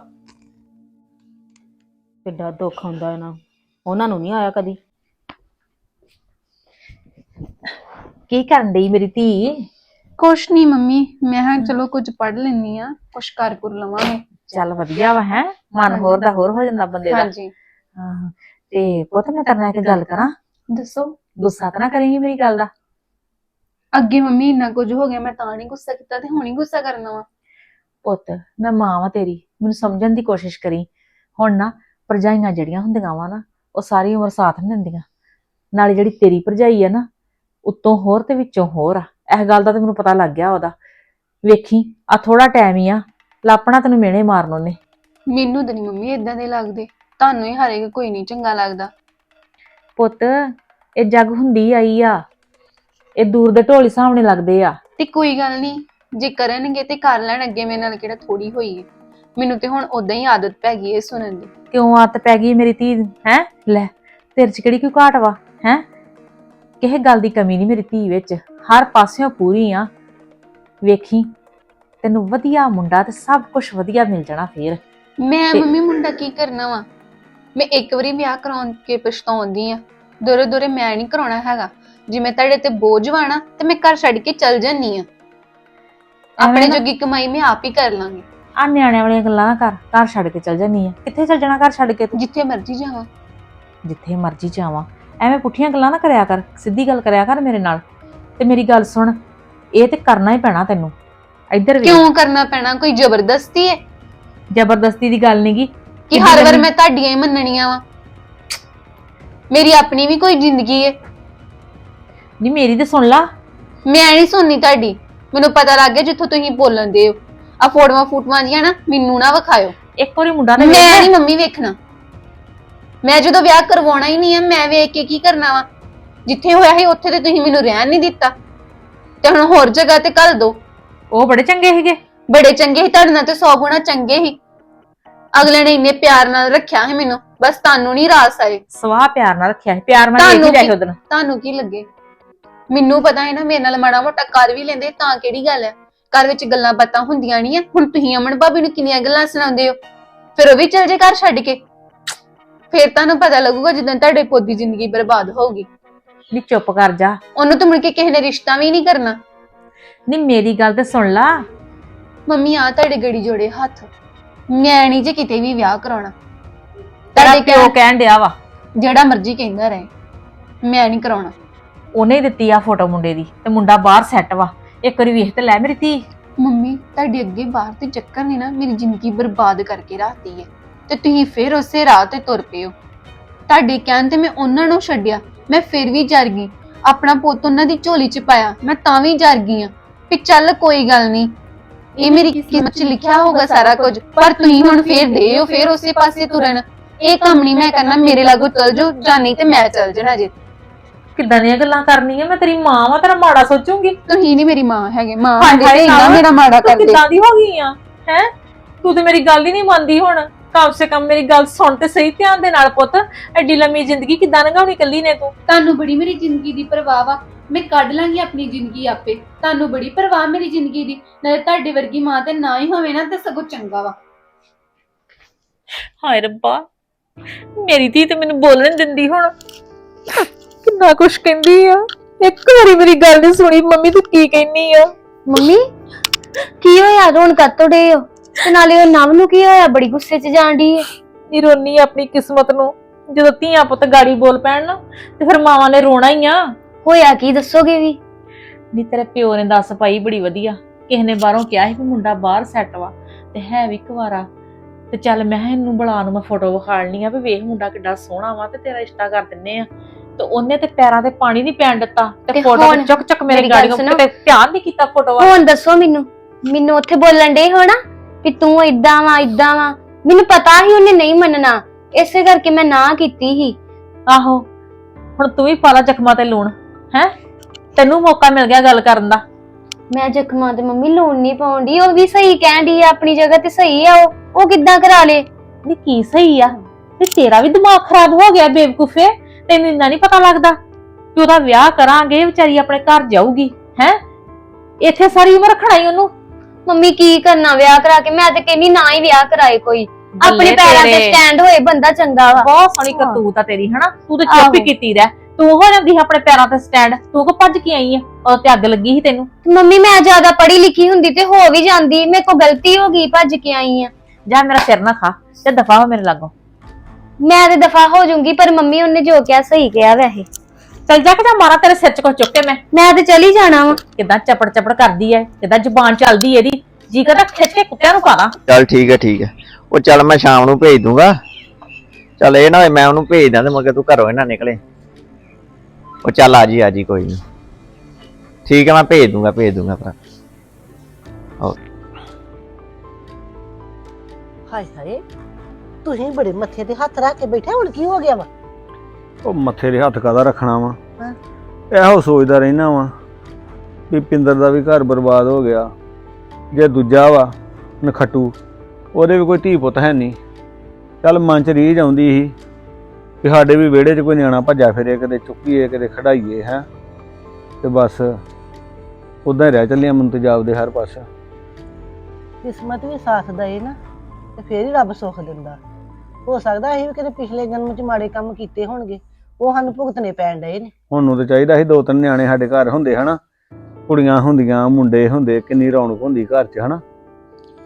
ਕਿੱਡਾ ਦੁੱਖ ਹੁੰਦਾ ਇਹਨਾਂ ਨੂੰ। ਉਹਨਾਂ ਨੂੰ ਨਹੀਂ ਆਇਆ ਕਦੀ। ਕੀ ਕਰਨ ਡਈ ਮੇਰੀ ਧੀ? ਕੁਛ ਨਹੀਂ ਮੰਮੀ ਮੈਂ ਹਾਂ ਚਲੋ ਕੁਝ ਪੜ ਲੈਣੀ ਆ ਕੁਛ ਕਰ ਕਰ ਲਵਾਂਗੇ। ਚੱਲ ਵਧੀਆ ਵਾ ਹੈ ਮਨ ਹੋਰ ਦਾ ਹੋਰ ਹੋ ਜਾਂਦਾ ਬੰਦੇ ਦਾ। ਹਾਂਜੀ। ਹਾਂ ਤੇ ਪੁੱਤ ਮੈਂ ਤੇਰੇ ਨਾਲ ਇੱਕ ਗੱਲ ਕਰਾਂ। ਦੱਸੋ। ਗੁੱਸਾ ਤਾਂ ਨਾ ਕਰੇਂਗੀ ਮੇਰੀ ਗੱਲ ਦਾ। ਅੱਗੇ ਮੰਮੀ ਇੰਨਾ ਕੁਝ ਹੋ ਗਿਆ ਮੈਂ ਤਾਂ ਨਹੀਂ ਗੁੱਸਾ ਕੀਤਾ ਤੇ ਹੁਣ ਹੀ ਗੁੱਸਾ ਕਰਨਾ ਵਾ। ਪੁੱਤ ਮੈਂ ਮਾਂ ਵਾਂ ਤੇਰੀ ਮੈਨੂੰ ਸਮਝਣ ਦੀ ਕੋਸ਼ਿਸ਼ ਕਰੀ। ਹੁਣ ਨਾ ਭਰਜਾਈਆਂ ਜਿਹੜੀਆਂ ਹੁੰਦੀਆਂ ਵਾ ਨਾ ਉਹ ਸਾਰੀ ਉਮਰ ਸਾਥ ਨਹੀਂ ਦਿੰਦੀਆਂ। ਨਾਲੇ ਜਿਹੜੀ ਤੇਰੀ ਭਰਜਾਈ ਆ ਨਾ ਉੱਤੋਂ ਹੋਰ ਤੇ ਵਿੱਚੋਂ ਹੋਰ ਆ। ਇਸ ਗੱਲ ਦਾ ਤੇ ਮੈਨੂੰ ਪਤਾ ਲੱਗ ਗਿਆ ਉਹਦਾ। ਵੇਖੀ ਆ ਥੋੜਾ ਟਾਈਮ ਹੀ ਆ। ਲਾਪਣਾ ਤੈਨੂੰ ਮਿਹਣੇ ਮਾਰਨ ਉਹਨੇ। ਮੈਨੂੰ ਤਾਂ ਨਹੀਂ ਮੰਮੀ ਇਦਾਂ ਦੇ ਲੱਗਦੇ। ਤੁਹਾਨੂੰ ਹੀ ਹਰੇਕ ਕੋਈ ਨਹੀਂ ਚੰਗਾ ਲੱਗਦਾ। ਪੁੱਤ ਇਹ ਜੱਗ ਹੁੰਦੀ ਆਈ ਆ। ਇਹ ਦੂਰ ਦੇ ਢੋਲੀ ਸਾਹਮਣੇ ਲੱਗਦੇ ਆ। ਤੇ ਕੋਈ ਗੱਲ ਨਹੀਂ ਜੇ ਕਰਨਗੇ ਤੇ ਕਰ ਲੈਣ ਅੱਗੇ ਮੇਰੇ ਨਾਲ ਕਿਹੜਾ ਥੋੜੀ ਹੋਈ ਹੈ। ਮੈਨੂੰ ਤੇ ਹੁਣ ਉਦਾਂ ਹੀ ਆਦਤ ਪੈ ਗਈ ਹੈ ਸੁਣਨ ਦੀ। ਕਿਉਂ ਆਤ ਪੈ ਗਈ ਮੇਰੀ ਧੀ ਹੈ? ਲੈ ਤੇਰੇ ਚ ਕਿਹੜੀ ਕੋਈ ਘਾਟ ਵਾ? ਹੈ? ਕਿਸੇ ਗੱਲ ਦੀ ਕਮੀ ਨਹੀਂ ਮੇਰੀ ਧੀ ਵਿੱਚ। ਹਰ ਪਾਸਿਓਂ ਪੂਰੀ ਆ। ਵੇਖੀ ਤੈਨੂੰ ਵਧੀਆ ਮੁੰਡਾ ਤੇ ਸਭ ਕੁਝ ਵਧੀਆ ਮਿਲ ਜਾਣਾ ਫੇਰ। ਮੈਂ ਤੇ- ਮੰਮੀ ਮੁੰਡਾ ਕੀ ਕਰਨਾ ਵਾ? ਮੈਂ ਇੱਕ ਵਾਰੀ ਵਿਆਹ ਕਰਾਉਣ ਕੇ ਪਛਤਾਉਂਦੀ ਆ। ਦੋਰੇ ਦੋਰੇ ਮੈਂ ਨਹੀਂ ਕਰਾਉਣਾ ਹੈਗਾ। ਜੇ ਮੈਂ ਤੁਹਾਡੇ ਤੇ ਬੋਝ ਵਾਣਾ ਤੇ ਮੈਂ ਘਰ ਛੱਡ ਕੇ ਚੱਲ ਜਾਨੀ ਆ ਆਪਣੇ ਨਾ- ਜੋਗੀ ਕਮਾਈ ਮੈਂ ਆਪ ਹੀ ਕਰ ਲਾਂਗੀ। ਆ ਨਿਆਣਿਆਂ ਵਾਲੀਆਂ ਗੱਲਾਂ ਨਾ ਕਰ ਘਰ ਛੱਡ ਕੇ ਚਲ ਜਾਨੀ ਆ ਕਿੱਥੇ ਚਲ ਜਾਣਾ ਘਰ ਛੱਡ ਕੇ ਤੂੰ? ਜਿੱਥੇ ਮਰਜ਼ੀ ਜਾਵਾਂ। ਜਿੱਥੇ ਮਰਜ਼ੀ ਜਾਵਾਂ। ਐਵੇਂ ਪੁੱਠੀਆਂ ਗੱਲਾਂ ਨਾ ਕਰਿਆ ਕਰ ਸਿੱਧੀ ਗੱਲ ਕਰਿਆ ਕਰ ਮੇਰੇ ਨਾਲ। ਤੇ ਮੇਰੀ ਗੱਲ ਸੁਣ ਇਹ ਤੇ ਕਰਨਾ ਹੀ ਪੈਣਾ ਤੈਨੂੰ। ਇੱਧਰ ਵੀ ਕਿਉਂ ਕਰਨਾ ਪੈਣਾ? ਕੋਈ ਜ਼ਬਰਦਸਤੀ ਹੈ? ਜ਼ਬਰਦਸਤੀ ਦੀ ਗੱਲ ਨਹੀਂਗੀ ਕਿ ਹਰ ਵਾਰ ਮੈਂ ਤੁਹਾਡੀਆਂ ਹੀ ਮੰਨਣੀਆਂ ਵਾ। ਮੇਰੀ ਆਪਣੀ ਵੀ ਕੋਈ ਜ਼ਿੰਦਗੀ ਹੈ। ਨਹੀਂ ਮੇਰੀ ਤੇ ਸੁਣ ਲਾ। ਮੈਂ ਨਹੀਂ ਸੁਣਨੀ ਤੁਹਾਡੀ। ਮੈਨੂੰ ਪਤਾ ਲੱਗ ਗਿਆ ਜਿੱਥੋਂ ਤੁਸੀਂ ਬੋਲਣ ਦੇ ਹੋ। ਆ ਫੋਟੋਆਂ ਫੂਟਵਾਂ ਜੀਆਂ ਨਾ ਮੈਨੂੰ ਨਾ ਵਿਖਾਇਓ। ਇੱਕ ਵਾਰੀ ਮੁੰਡਾ ਤੇ ਮੈਂ। ਨਹੀਂ ਮੰਮੀ ਵੇਖਣਾ। ਮੈਂ ਜਦੋਂ ਵਿਆਹ ਕਰਵਾਉਣਾ ਹੀ ਨਹੀਂ ਹੈ ਮੈਂ ਵੇਖ ਕੇ ਕੀ ਕਰਨਾ ਵਾ? ਜਿੱਥੇ ਹੋਇਆ ਸੀ ਉੱਥੇ ਤੇ ਤੁਸੀਂ ਮੈਨੂੰ ਰਹਿਣ ਨਹੀਂ ਦਿੱਤਾ। ਤੇ ਹੁਣ ਹੋਰ ਜਗ੍ਹਾ ਤੇ ਕੱਲ ਦੋ। ਉਹ ਬੜੇ ਚੰਗੇ ਸੀਗੇ। ਬੜੇ ਚੰਗੇ ਸੀ ਤੁਹਾਡੇ ਨਾਲ ਤੇ 100 ਗੁਣਾ ਚੰਗੇ ਸੀ। ਅਗਲੇ ਨੇ ਇੰਨੇ ਪਿਆਰ ਨਾਲ ਰੱਖਿਆ ਹੈ ਮੈਨੂੰ। ਬਸ ਤੁਹਾਨੂੰ ਨਹੀਂ ਰਾਸ ਆਏ। ਸਵਾਹ ਪਿਆਰ ਨਾਲ ਰੱਖਿਆ ਸੀ। ਪਿਆਰ ਤੁਹਾਨੂੰ ਹੀ ਲਿਆ ਕੀ- ਸੀ ਉਹਦਨ ਤੁਹਾਨੂੰ ਕੀ ਲੱਗੇ? ਮੈਨੂੰ ਪਤਾ ਹੈ ਨਾ ਮੇਰੇ ਨਾਲ ਮਾੜਾ ਮੋਟਾ ਕਰ ਵੀ ਲੈਂਦੇ ਤਾਂ ਕਿਹੜੀ ਗੱਲ ਹੈ? ਘਰ ਵਿੱਚ ਗੱਲਾਂ ਬਾਤਾਂ ਹੁੰਦੀਆਂ ਨਹੀਂ ਆ। ਹੁਣ ਤੁਸੀਂ ਅਮਨ ਭਾਬੀ ਨੂੰ ਕਿੰਨੀਆਂ ਗੱਲਾਂ ਸੁਣਾਉਂਦੇ ਹੋ? ਫਿਰ ਉਹ ਵੀ ਚਲ ਜੇ ਘਰ ਛੱਡ ਕੇ। ਫਿਰ ਤੁਹਾਨੂੰ ਪਤਾ ਲੱਗੂਗਾ ਜਦੋਂ ਤੁਹਾਡੇ ਪੋਦੀ ਜ਼ਿੰਦਗੀ ਬਰਬਾਦ ਹੋਊਗੀ। ਨਹੀਂ ਚੁੱਪ ਕਰ ਜਾ। ਉਹਨੂੰ ਤਾਂ ਮੁੜ ਕੇ ਕਿਸੇ ਨੇ ਰਿਸ਼ਤਾ ਵੀ ਨਹੀਂ ਕਰਨਾ। ਨਹੀਂ ਮੇਰੀ ਗੱਲ ਤੇ ਸੁਣ ਲਾ। ਮੰਮੀ ਆ ਤੁਹਾਡੇ ਗੜੀ ਜੋੜੇ ਹੱਥ। ਮੈਂ ਨਹੀਂ ਜੇ ਕਿਤੇ ਵੀ ਵਿਆਹ ਕਰਾਉਣਾ। ਤੇਰਾ ਪਿਓ ਕਹਿ ਕਹਿਣ ਡਿਆ ਵਾ। ਜਿਹੜਾ ਮਰਜ਼ੀ ਕਹਿੰਦਾ ਰਹੇ। ਮੈਂ ਨਹੀਂ ਕਰਾਉਣਾ। ਉਹਨੇ ਹੀ ਦਿੱਤੀ ਆ ਫੋਟੋ ਮੁੰਡੇ ਦੀ ਤੇ ਮੁੰਡਾ ਬਾਹਰ ਸੈੱਟ ਵਾ। ਇੱਕ ਵਾਰੀ ਵੇਖ ਤੇ ਲੈ ਮੇਰੀ ਧੀ। ਮੰਮੀ ਤੁਹਾਡੇ ਅੱਗੇ ਬਾਹਰ ਦੇ ਚੱਕਰ ਨੇ ਨਾ ਮੇਰੀ ਜ਼ਿੰਦਗੀ ਬਰਬਾਦ ਕਰਕੇ ਰੱਖਤੀ ਹੈ ਤੇ ਤੁਸੀਂ ਫਿਰ ਉਸੇ ਰਾਹ ਤੇ ਤੁਰ ਪਏ ਹੋ। ਤੁਹਾਡੇ ਕਹਿਣ ਤੇ ਮੈਂ ਉਹਨਾਂ ਨੂੰ ਛੱਡਿਆ। ਮੈਂ ਫਿਰ ਵੀ ਜਰ ਗਈ। ਆਪਣਾ ਪੁੱਤ ਉਹਨਾਂ ਦੀ ਝੋਲੀ 'ਚ ਪਾਇਆ। ਮੈਂ ਤਾਂ ਵੀ ਜਰ ਗਈ ਆ। ਵੀ ਚੱਲ ਕੋਈ ਗੱਲ ਨਹੀਂ ਇਹ ਮੇਰੀ ਕਿਸਮਤ 'ਚ ਲਿਖਿਆ ਹੋਗਾ ਸਾਰਾ ਕੁਝ। ਪਰ ਤੁਸੀਂ ਹੁਣ ਫੇਰ ਦੇ ਹੋ ਫੇਰ ਉਸੇ ਪਾਸੇ ਤੁਰਨ। ਇਹ ਕੰਮ ਨਹੀਂ ਮੈਂ ਕਰਨਾ ਮੇਰੇ ਲਾਗੂ ਚਲ ਜਾਓ ਜਾਂ ਨਹੀਂ ਤੇ ਮੈਂ ਚਲ ਜਾਣਾ ਜੇ। ਕਿੱਦਾਂ ਦੀਆਂ ਗੱਲਾਂ ਕਰਨੀਆਂ? ਮੈਂ ਤੇਰੀ ਮਾਂ ਵਾਂ ਤੇਰਾ ਮਾੜਾ ਸੋਚੂਗੀ। ਤੁਸੀਂ ਨਹੀਂ ਮੇਰੀ ਮਾਂ ਹੈਗੇ ਮਾਂ ਹਾਏ ਹੁੰਦੇ ਹਾਏ ਇੰਨਾ ਨਾ, ਮੇਰਾ ਮਾੜਾ ਤੂੰ ਕਰਦੇ। ਕਿੱਦਾਂ ਦੀ ਹੋ ਗਈ ਆ? ਹੈ? ਤੂੰ ਤੇ ਮੇਰੀ ਗੱਲ ਹੀ ਨਹੀਂ ਮੰਨਦੀ ਹੁਣ। ਕਮ ਸੇ ਕਮ ਮੇਰੀ ਗੱਲ ਸੁਣ ਤੇ ਸਹੀ ਧਿਆਨ ਦੇ ਨਾਲ ਪੁੱਤ। ਐਡੀ ਲੰਮੀ ਜ਼ਿੰਦਗੀ ਕਿੱਦਾਂ ਲੰਘਾਉਣੀ ਕੱਲੀ ਨੇ ਤੂੰ? ਤੁਹਾਨੂੰ ਬੜੀ ਮੇਰੀ ਜ਼ਿੰਦਗੀ ਦੀ ਪਰਵਾਹ ਵਾ। ਮੈਂ ਕੱਢ ਲਾਂਗੀ ਆਪਣੀ ਜ਼ਿੰਦਗੀ ਆਪੇ। ਤੁਹਾਨੂੰ ਬੜੀ ਪਰਵਾਹ ਮੇਰੀ ਜ਼ਿੰਦਗੀ ਦੀ। ਨਾਲੇ ਤੁਹਾਡੇ ਵਰਗੀ ਮਾਂ ਤੇ ਨਾ ਹੀ ਹੋਵੇ ਨਾ ਤੇ ਸਗੋਂ ਚੰਗਾ ਵਾ। ਹਾਏ ਰੱਬਾ ਮੇਰੀ ਧੀ ਤੇ ਮੈਨੂੰ ਬੋਲਣ ਦਿੰਦੀ ਹੁਣ। ਕਿੰਨਾ ਕੁਛ ਕਹਿੰਦੀ ਆ। ਇੱਕ ਵਾਰੀ ਮੇਰੀ ਗੱਲ ਨਹੀਂ ਸੁਣੀ ਮੰਮੀ ਤੂੰ ਕੀ ਕਹਿੰਨੀ ਆ? ਮੰਮੀ ਕੀ ਹੋਇਆ? ਰੋਣ ਕੱਤੋਂ ਡੇ ਹੋ। ਤੇ ਨਾਲੇ ਉਹ ਨਵ ਨੂੰ ਕੀ ਹੋਇਆ? ਬੜੀ ਗੁੱਸੇ 'ਚ ਜਾਣ ਡਈ ਹੈ ਨੀ ਰੋਨੀ ਆਪਣੀ ਕਿਸਮਤ ਨੂੰ ਜਦੋਂ ਧੀਆਂ ਪੁੱਤ ਗਾੜੀ ਬੋਲ ਪੈਣ ਨਾ ਤੇ ਫਿਰ ਮਾਵਾਂ ਨੇ ਰੋਣਾ ਹੀ ਆ। ਹੋਇਆ ਕੀ ਦੱਸੋਗੇ ਵੀ? ਨੀ ਤੇਰੇ ਪਿਓ ਨੇ ਦੱਸ ਪਾਈ ਬੜੀ ਵਧੀਆ। ਕਿਸੇ ਨੇ ਬਾਹਰੋਂ ਕਿਹਾ ਸੀ ਵੀ ਮੁੰਡਾ ਬਾਹਰ ਸੈੱਟ ਵਾ ਤੇ ਹੈ ਵੀ ਕੁਵਾਰਾ ਤੇ ਚੱਲ ਮੈਂ ਕਿਹਾ ਇਹਨੂੰ ਬੁਲਾ ਨੂੰ ਮੈਂ ਫੋਟੋ ਵਿਖਾਲਣੀ ਆ ਵੀ ਵੇਖ ਮੁੰਡਾ ਕਿੱਡਾ ਸੋਹਣਾ ਵਾ ਤੇ ਤੇਰਾ ਰਿਸ਼ਤਾ ਕਰ ਦਿੰਨੇ ਆ। ਤੇ ਉਹਨੇ ਤੇ ਪੈਰਾਂ ਤੇ ਪਾਣੀ ਨਹੀਂ ਪੈਣ ਦਿੱਤਾ ਤੇ ਤੇ ਫੋਟੋ ਹੁਣ? ਚੁੱਕ ਚੁੱਕ ਮੇਰੇ ਮੇਰੀ ਗੱਲ ਗਾੜੀਆਂ ਸੁਣੋ। ਕਿਤੇ ਧਿਆਨ ਨਹੀਂ ਕੀਤਾ ਫੋਟੋ ਵੱਲ। ਹੁਣ ਦੱਸੋ ਮੈਨੂੰ ਮੈਨੂੰ ਉੱਥੇ ਬੋਲਣ ਡੇ ਹੋ ਨਾ ਕਿ ਤੂੰ ਇਦਾਂ ਵਾ ਇਦਾਂ ਵਾ? ਮੈਨੂੰ ਪਤਾ ਸੀ ਉਹਨੇ ਨਹੀਂ ਮੰਨਣਾ ਇਸੇ ਕਰਕੇ ਮੈਂ ਨਾ ਕੀਤੀ ਸੀ। ਆਹੋ ਹੁਣ ਤੂੰ ਵੀ ਪਾਲਾ ਜ਼ਖਮਾਂ ਤੇ ਲੂਣ ਹੈ? ਤੈਨੂੰ ਮੌਕਾ ਮਿਲ ਗਿਆ ਗੱਲ ਕਰਨ ਦਾ। ਮੈਂ ਜ਼ਖਮਾਂ ਤੇ ਮੰਮੀ ਲੋਨ ਨਹੀਂ ਪਾਉਂਦੀ ਉਹ ਵੀ ਸਹੀ ਡਈ ਆ ਆਪਣੀ ਜਗ੍ਹਾ ਤੇ ਸਹੀ ਆ ਉਹ ਉਹ ਕਿੱਦਾਂ ਕਰਾ ਲੇ? ਨਹੀਂ ਕੀ ਸਹੀ ਆ? ਤੇ ਤੇਰਾ ਵੀ ਦਿਮਾਗ ਖਰਾਬ ਹੋ ਗਿਆ ਬੇਵਕੂਫੇ। ਤੈਨੂੰ ਇੰਨਾ ਨਹੀਂ ਪਤਾ ਲੱਗਦਾ? ਕਿ ਉਹਦਾ ਵਿਆਹ ਕਰਾਂਗੇ ਵਿਚਾਰੀ ਆਪਣੇ ਘਰ ਜਾਊਗੀ ਹੈ? ਇੱਥੇ ਸਾਰੀ ਉਮਰ ਰੱਖਣਾ ਹੀ ਉਹਨੂੰ। ਮੰਮੀ ਕੀ ਕਰਨਾ ਵਿਆਹ ਕਰਾ ਕੇ? ਮੈਂ ਤੇ ਕਹਿੰਦੀ ਨਾ ਹੀ ਵਿਆਹ ਕਰਾਏ ਕੋਈ। ਆਪਣੇ ਪੈਰਾਂ ਤੇ ਤੇਰੇ। ਸਟੈਂਡ ਹੋਏ ਬੰਦਾ ਚੰਗਾ ਵਾ। ਬਹੁਤ ਸੋਹਣੀ। ਕਰਤੂਤ ਆ ਤੇਰੀ ਹਨਾ? ਤੂੰ ਤਾਂ ਚੁੱਪ ਹੀ ਆਹੋ। ਕੀਤੀ ਰਹਿ। ਤੂੰ ਹੋ ਜਾਂਦੀ ਸੀ ਆਪਣੇ ਪੈਰਾਂ ਤੇ ਸਟੈਂਡ ਤੂੰ ਕੋ ਭੱਜ ਕੇ ਆਈ ਆ? ਉਹ ਤੇ ਅੱਗ ਲੱਗੀ ਸੀ ਤੈਨੂੰ। ਮੰਮੀ ਮੈਂ ਜ਼ਿਆਦਾ ਪੜ੍ਹੀ ਲਿਖੀ ਹੁੰਦੀ ਤੇ ਹੋ ਵੀ ਜਾਂਦੀ। ਮੇਰੇ ਕੋ ਗਲਤੀ ਹੋ ਗਈ ਭੱਜ ਕੇ ਆਈ ਆ। ਜਾ ਮੇਰਾ ਸਿਰ ਨਾ ਖਾ ਤੇ ਦਫਾ ਹੋ ਮੇਰੇ ਲਾਗੋਂ। ਮੈਂ ਤੇ ਦਫਾ ਹੋ ਜਾਊਂਗੀ ਪਰ ਮੰਮੀ ਉਹਨੇ ਜੋ ਕਿਹਾ ਸਹੀ ਕਿਹਾ ਵੈਸੇ। ਚੱਲ ਜਾ ਕੇ ਜਾ ਮਾਰਾ ਤੇਰੇ ਸਿਰ 'ਚ ਕੋ ਚੁੱਕ ਕੇ ਮੈਂ ਮੈਂ ਤੇ ਚਲੀ ਜਾਣਾ ਵਾ। ਕਿਦਾਂ ਚਪੜ ਚਪੜ ਕਰਦੀ ਐ ਕਿਦਾਂ ਜ਼ੁਬਾਨ ਚੱਲਦੀ ਇਹਦੀ। ਜੀ ਕਰਦਾ ਖਿੱਚ ਕੇ ਕੁੱਤਿਆਂ ਨੂੰ ਪਾਦਾ ਚੱਲ ਠੀਕ ਹੈ ਠੀਕ ਹੈ ਉਹ ਚੱਲ ਮੈਂ ਸ਼ਾਮ ਨੂੰ ਭੇਜ ਦੂੰਗਾ। ਚੱਲ ਇਹ ਨਾ ਹੋਏ ਮੈਂ ਉਹਨੂੰ ਭੇਜ ਦਾਂ ਤੇ ਮਗਰ ਤੂੰ ਘਰੋਂ ਹੀ ਨਾ ਨਿਕਲੇ। ਉਹ ਚੱਲ ਆ ਜੀ ਆ ਜੀ ਕੋਈ ਨਹੀਂ ਠੀਕ ਹੈ ਮੈਂ ਭੇਜ ਦੂੰਗਾ ਭੇਜ ਦੂੰਗਾ ਭਰਾ। ਹਾਏ ਹਾਏ। ਤੁਸੀਂ ਬੜੇ ਮੱਥੇ ਤੇ ਹੱਥ ਰੱਖ ਕੇ ਬੈਠੇ ਹੁਣ ਕੀ ਹੋ ਗਿਆ ਵਾ? ਉਹ ਮੱਥੇ ਦੇ ਹੱਥ ਕਾਦਾ ਰੱਖਣਾ ਵਾ? ਹਾਂ। ਇਹੋ ਸੋਚਦਾ ਰਹਿਣਾ ਵਾ ਵੀ ਪਿੰਦਰ ਦਾ ਵੀ ਘਰ ਬਰਬਾਦ ਹੋ ਗਿਆ। ਜੇ ਦੂਜਾ ਵਾ ਨਖੱਟੂ ਉਹਦੇ ਵੀ ਕੋਈ ਧੀ ਪੁੱਤ ਹੈ ਨਹੀਂ। ਚੱਲ ਮਨ ਚ ਰੀਝ ਆਉਂਦੀ ਸੀ ਕਿ ਸਾਡੇ ਵੀ ਵਿਹੜੇ 'ਚ ਕੋਈ ਨਿਆਣਾ ਭੱਜਾ ਫਿਰੇ ਕਦੇ ਚੁੱਕੀਏ ਕਦੇ ਖੜਾਈਏ ਹੈ। ਤੇ ਬਸ ਉਦਾਂ ਹੀ ਰਹਿ ਚੱਲੀਆਂ ਮਨ ਤੇਜਾਬ ਦੇ ਹਰ ਪਾਸੇ। ਕਿਸਮਤ ਵੀ ਸਾਥ ਦਏ ਨਾ ਤੇ ਫੇਰ ਹੀ ਰੱਬ ਸੁੱਖ ਦਿੰਦਾ। ਹੋ ਸਕਦਾ ਅਸੀਂ ਵੀ ਕਿਤੇ ਪਿਛਲੇ ਜਨਮ 'ਚ ਮਾੜੇ ਕੰਮ ਕੀਤੇ ਹੋਣਗੇ। ਉਹ ਸਾਨੂੰ ਭੁਗਤਣੇ ਪੈਣ ਡਏ ਨੇ। ਹੁਣ ਨੂੰ ਤੇ ਚਾਹੀਦਾ ਸੀ ਦੋ ਤਿੰਨ ਨਿਆਣੇ ਸਾਡੇ ਘਰ ਹੁੰਦੇ ਹਨਾ? ਕੁੜੀਆਂ ਹੁੰਦੀਆਂ ਮੁੰਡੇ ਹੁੰਦੇ ਕਿੰਨੀ ਰੌਣਕ ਹੁੰਦੀ ਘਰ 'ਚ ਹਨਾ?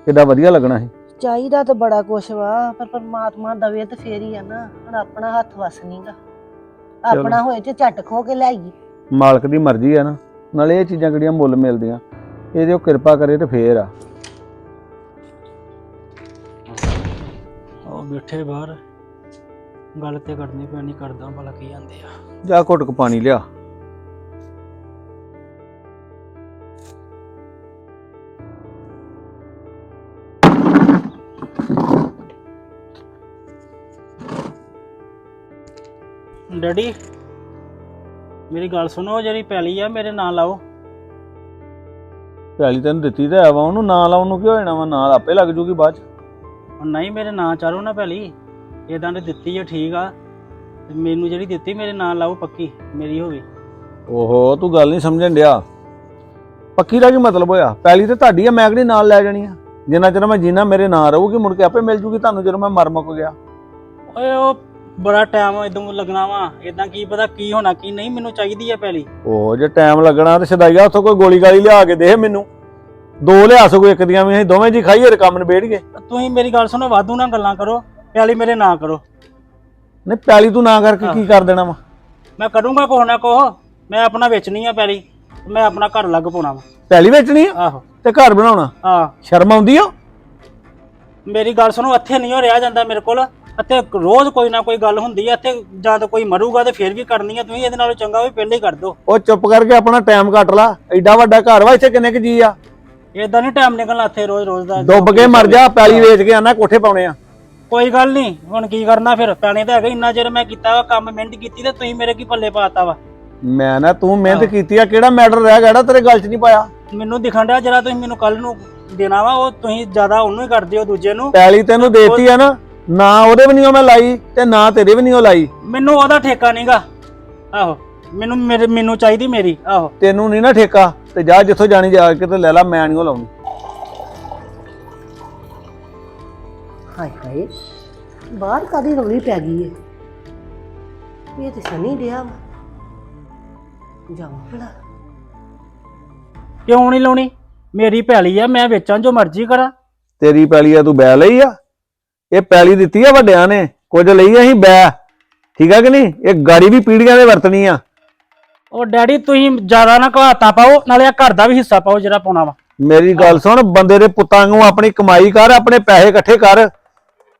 ਕਿੱਡਾ ਵਧੀਆ ਲੱਗਣਾ ਸੀ। ਚਾਹੀਦਾ ਤਾਂ ਬੜਾ ਕੁਛ ਵਾ ਪਰ ਪਰਮਾਤਮਾ ਦਵੇ ਤੇ ਫੇਰ ਹੀ ਆ ਨਾ। ਹੁਣ ਆਪਣਾ ਹੱਥ ਵਸ ਨਹੀਂਗਾ ਆਪਣਾ ਹੋਏ ਤੇ ਝੱਟ ਖੋ ਕੇ ਲਿਆਈਏ। ਮਾਲਕ ਦੀ ਮਰਜ਼ੀ ਆ ਨਾ। ਨਾਲੇ ਇਹ ਚੀਜ਼ਾਂ ਕਿਹੜੀਆਂ ਮੁੱਲ ਮਿਲਦੀਆਂ। ਇਹਦੇ ਉਹ ਕਿਰਪਾ ਕਰੇ ਤੇ ਫੇਰ ਆ। ਬੈਠੇ ਬਾਹਰ ਗੱਲ ਤੇ ਕਰਨੀ ਪੈਣੀ ਕਰਦਾ ਭਲਾ ਕੀ ਜਾਂਦੇ ਆ। ਜਾ ਘੁੱਟ ਕੇ ਪਾਣੀ ਲਿਆ। ਡੈਡੀ ਮੇਰੀ ਗੱਲ ਸੁਣੋ ਜਿਹੜੀ ਪੈਲੀ ਆ ਮੇਰੇ ਨਾਂ ਲਾਓ ਪੈਲੀ ਤੈਨੂੰ ਦਿੱਤੀ ਤਾਂ ਹੈ ਵਾ ਉਹਨੂੰ ਨਾਂ ਲਾਉਣ ਨੂੰ ਕੀ ਹੋ ਜਾਣਾ ਵਾ? ਨਾਲ ਆਪੇ ਲੱਗ ਜੂਗੀ ਬਾਅਦ ਚ। ਉਹ ਨਹੀਂ ਮੇਰੇ ਨਾਂ ਚਾਰੋ ਨਾ ਪੈਲੀ ਇਦਾਂ ਦੀ ਦਿੱਤੀ ਆ ਠੀਕ ਆ। ਤੇ ਮੈਨੂੰ ਜਿਹੜੀ ਦਿੱਤੀ ਮੇਰੇ ਨਾਂ ਲਾਓ ਪੱਕੀ ਮੇਰੀ ਹੋਵੇ ਓਹੋ ਤੂੰ ਗੱਲ ਨਹੀਂ ਸਮਝਣ ਡਿਆ। ਪੱਕੀ ਦਾ ਕੀ ਮਤਲਬ ਹੋਇਆ? ਪੈਲੀ ਤੇ ਤੁਹਾਡੀ ਆ ਮੈਂ ਕਿਹੜੀ ਨਾਲ ਲੈ ਜਾਣੀ ਆ? ਜਿੰਨਾ ਚਿਰ ਮੈਂ ਜੀਣਾ ਮੇਰੇ ਨਾਂ ਰਹੂਗੀ ਮੁੜ ਕੇ ਆਪੇ ਮਿਲ ਜੂਗੀ ਤੁਹਾਨੂੰ ਜਦੋਂ ਮੈਂ ਮਰ ਮੁੱਕ ਗਿਆ। ਓਏ ਉਹ ਬੜਾ ਟਾਈਮ ਇਦੋਂ ਲੱਗਣਾ ਵਾ। ਇਦਾਂ ਕੀ ਪਤਾ ਕੀ ਹੋਣਾ ਕੀ ਨਹੀਂ ਮੈਨੂੰ ਚਾਹੀਦੀ ਆ ਪੈਲੀ। ਉਹ ਜੇ ਟਾਈਮ ਲੱਗਣਾ ਤੇ ਸਦਾਈਆ ਉੱਥੋਂ ਕੋਈ ਗੋਲੀ ਗਾਲੀ ਲਿਆ ਕੇ ਦੇ ਮੈਨੂੰ। ਦੋ ਲਿਆ ਸਕੋ ਇੱਕ ਦੀਆਂ ਵੀ ਅਸੀਂ ਦੋਵੇਂ ਜੀ ਖਾਈਏ ਤੇ ਕੰਮ ਨਿਬੇੜ ਗਏ ਤੁਸੀਂ ਮੇਰੀ ਗੱਲ ਸੁਣੋ ਵਾਧੂ ਨਾ ਗੱਲਾਂ ਕਰੋ ਪੈਲੀ ਮੇਰੇ ਨਾਂ ਕਰੋ। ਨਹੀਂ ਪੈਲੀ ਤੂੰ ਨਾ ਕਰਕੇ ਕੀ ਕਰ ਦੇਣਾ ਵਾ? ਮੈਂ ਕਰੂੰਗਾ ਕੋਹ ਨਾ ਕੋਹ ਮੈਂ ਆਪਣਾ ਵੇਚਣੀ ਆ ਪੈਲੀ ਮੈਂ ਆਪਣਾ ਘਰ ਲੱਗ ਪਾਉਣਾ ਵਾ। ਪੈਲੀ ਵੇਚਣੀ ਆ? ਆਹੋ। ਤੇ ਘਰ ਬਣਾਉਣਾ? ਆ ਸ਼ਰਮ ਆਉਂਦੀ ਆ? ਮੇਰੀ ਗੱਲ ਸੁਣੋ ਇੱਥੇ ਨਹੀਂ ਹੋ ਰਿਹਾ ਜਾਂਦਾ ਮੇਰੇ ਕੋਲ ਇੱਥੇ ਰੋਜ਼ ਕੋਈ ਨਾ ਕੋਈ ਗੱਲ ਹੁੰਦੀ ਆ ਇੱਥੇ ਜਾਂ ਤਾਂ ਕੋਈ ਮਰੂਗਾ ਤੇ ਫੇਰ ਵੀ ਕਰਨੀ ਆ ਤੁਸੀਂ ਇਹਦੇ ਨਾਲੋਂ ਚੰਗਾ ਵੀ ਪਹਿਲੇ ਹੀ ਕਰ ਦੋ ਉਹ ਚੁੱਪ ਕਰਕੇ ਆਪਣਾ ਟਾਈਮ ਕੱਟ ਲਾ ਐਡਾ ਵੱਡਾ ਘਰ ਵਾ ਇੱਥੇ ਕਿੰਨੇ ਕੁ ਜੀ ਆ? ਇਦਾਂ ਨਹੀਂ ਟਾਈਮ ਨਿਕਲਣਾ ਇੱਥੇ ਰੋਜ਼ ਰੋਜ਼ ਦਾ। ਡੁੱਬ ਕੇ ਮਰ ਜਾ ਪੈਲੀ ਵੇਚ ਕੇ ਆਣਾ ਕੋਠੇ ਪਾਉਣੇ ਆ। ਕੋਈ ਗੱਲ ਨਹੀਂ ਹੁਣ ਕੀ ਕਰਨਾ ਫਿਰ? ਪੈਣੇ ਤਾਂ ਹੈਗਾ ਇੰਨਾ ਚਿਰ ਮੈਂ ਕੀਤਾ ਵਾ ਕੰਮ ਮਿਹਨਤ ਕੀਤੀ ਤੇ ਤੁਸੀਂ ਮੇਰੇ ਕੀ ਪੱਲੇ ਪਾਤਾ ਵਾ। ਮੈਂ ਨਾ ਤੂੰ ਮਿਹਨਤ। ਕੀਤੀ ਆ ਕਿਹੜਾ ਮੈਟਰ ਰਹਿ ਗਿਆ ਜਿਹੜਾ ਤੇਰੇ ਗੱਲ 'ਚ ਨਹੀਂ ਪਾਇਆ? ਮੈਨੂੰ ਦਿਖਣ ਡਿਆ ਜਰਾ ਤੁਸੀਂ ਮੈਨੂੰ ਕੱਲ ਨੂੰ ਦੇਣਾ ਵਾ ਉਹ ਤੁਸੀਂ ਜ਼ਿਆਦਾ ਉਹਨੂੰ ਹੀ ਕਰਦੇ ਹੋ ਦੂਜੇ ਨੂੰ। ਪੈਲੀ ਤੈਨੂੰ ਦੇਤੀ ਆ ਨਾ ਨਾ ਉਹਦੇ ਵੀ ਨਹੀਂ ਮੈਂ ਲਾਈ ਤੇ ਨਾ ਤੇਰੇ ਵੀ ਨਹੀਂ ਲਾਈ। ਮੈਨੂੰ ਉਹਦਾ ਠੇਕਾ ਨਹੀਂਗਾ ਆਹੋ ਮੈਨੂੰ ਮੇਰੇ ਮੈਨੂੰ ਚਾਹੀਦੀ ਮੇਰੀ ਆਹੋ। ਤੈਨੂੰ ਨਹੀਂ ਨਾ ਠੇਕਾ। ਤੇ ਜਾ ਜਿੱਥੋਂ ਜਾਣੀ ਜਾ ਕੇ ਤੇ ਲੈ ਲੈ ਮੈਂ ਨਹੀਂ ਲਾਉਣੀ ਹਾਏ ਹਾਏ ਬਾਹਰ ਕਾਦੀ ਰੌਲੀ ਪੈ ਗਈ ਏ? ਇਹ ਤੇ ਸਨੀ ਡਿਆ ਵਾ। ਜਾਵਾਂ ਭਲਾ। ਕਿਉਂ ਨਹੀਂ ਲਾਉਣੀ? ਮੇਰੀ ਪੈਲੀ ਆ ਮੈਂ ਵੇਚਾਂ ਜੋ ਮਰਜ਼ੀ ਕਰਾਂ। ਤੇਰੀ ਪੈਲੀ ਆ ਤੂੰ ਬੈ ਲਈ ਆ। ਇਹ ਪੈਲੀ ਦਿੱਤੀ ਆ ਵੱਡਿਆਂ ਨੇ ਕੁਝ ਲਈ ਅਸੀਂ ਬੈ ਠੀਕ ਆ ਕਿ ਨਹੀਂ? ਇਹ ਗਾੜੀ ਵੀ ਪੀੜੀਆਂ ਦੇ ਵਰਤਣੀ ਆ। ਉਹ ਡੈਡੀ ਤੁਸੀਂ ਜ਼ਿਆਦਾ ਨਾ ਘਾਟਾ ਪਾਓ ਨਾਲੇ ਆ ਘਰ ਦਾ ਵੀ ਹਿੱਸਾ ਪਾਓ ਜਿਹੜਾ ਪਾਉਣਾ ਵਾ। ਮੇਰੀ ਗੱਲ ਸੁਣ ਬੰਦੇ ਦੇ ਪੁੱਤਾਂ ਨੂੰ ਆਪਣੀ ਕਮਾਈ ਕਰ ਆਪਣੇ ਪੈਸੇ ਇਕੱਠੇ ਕਰ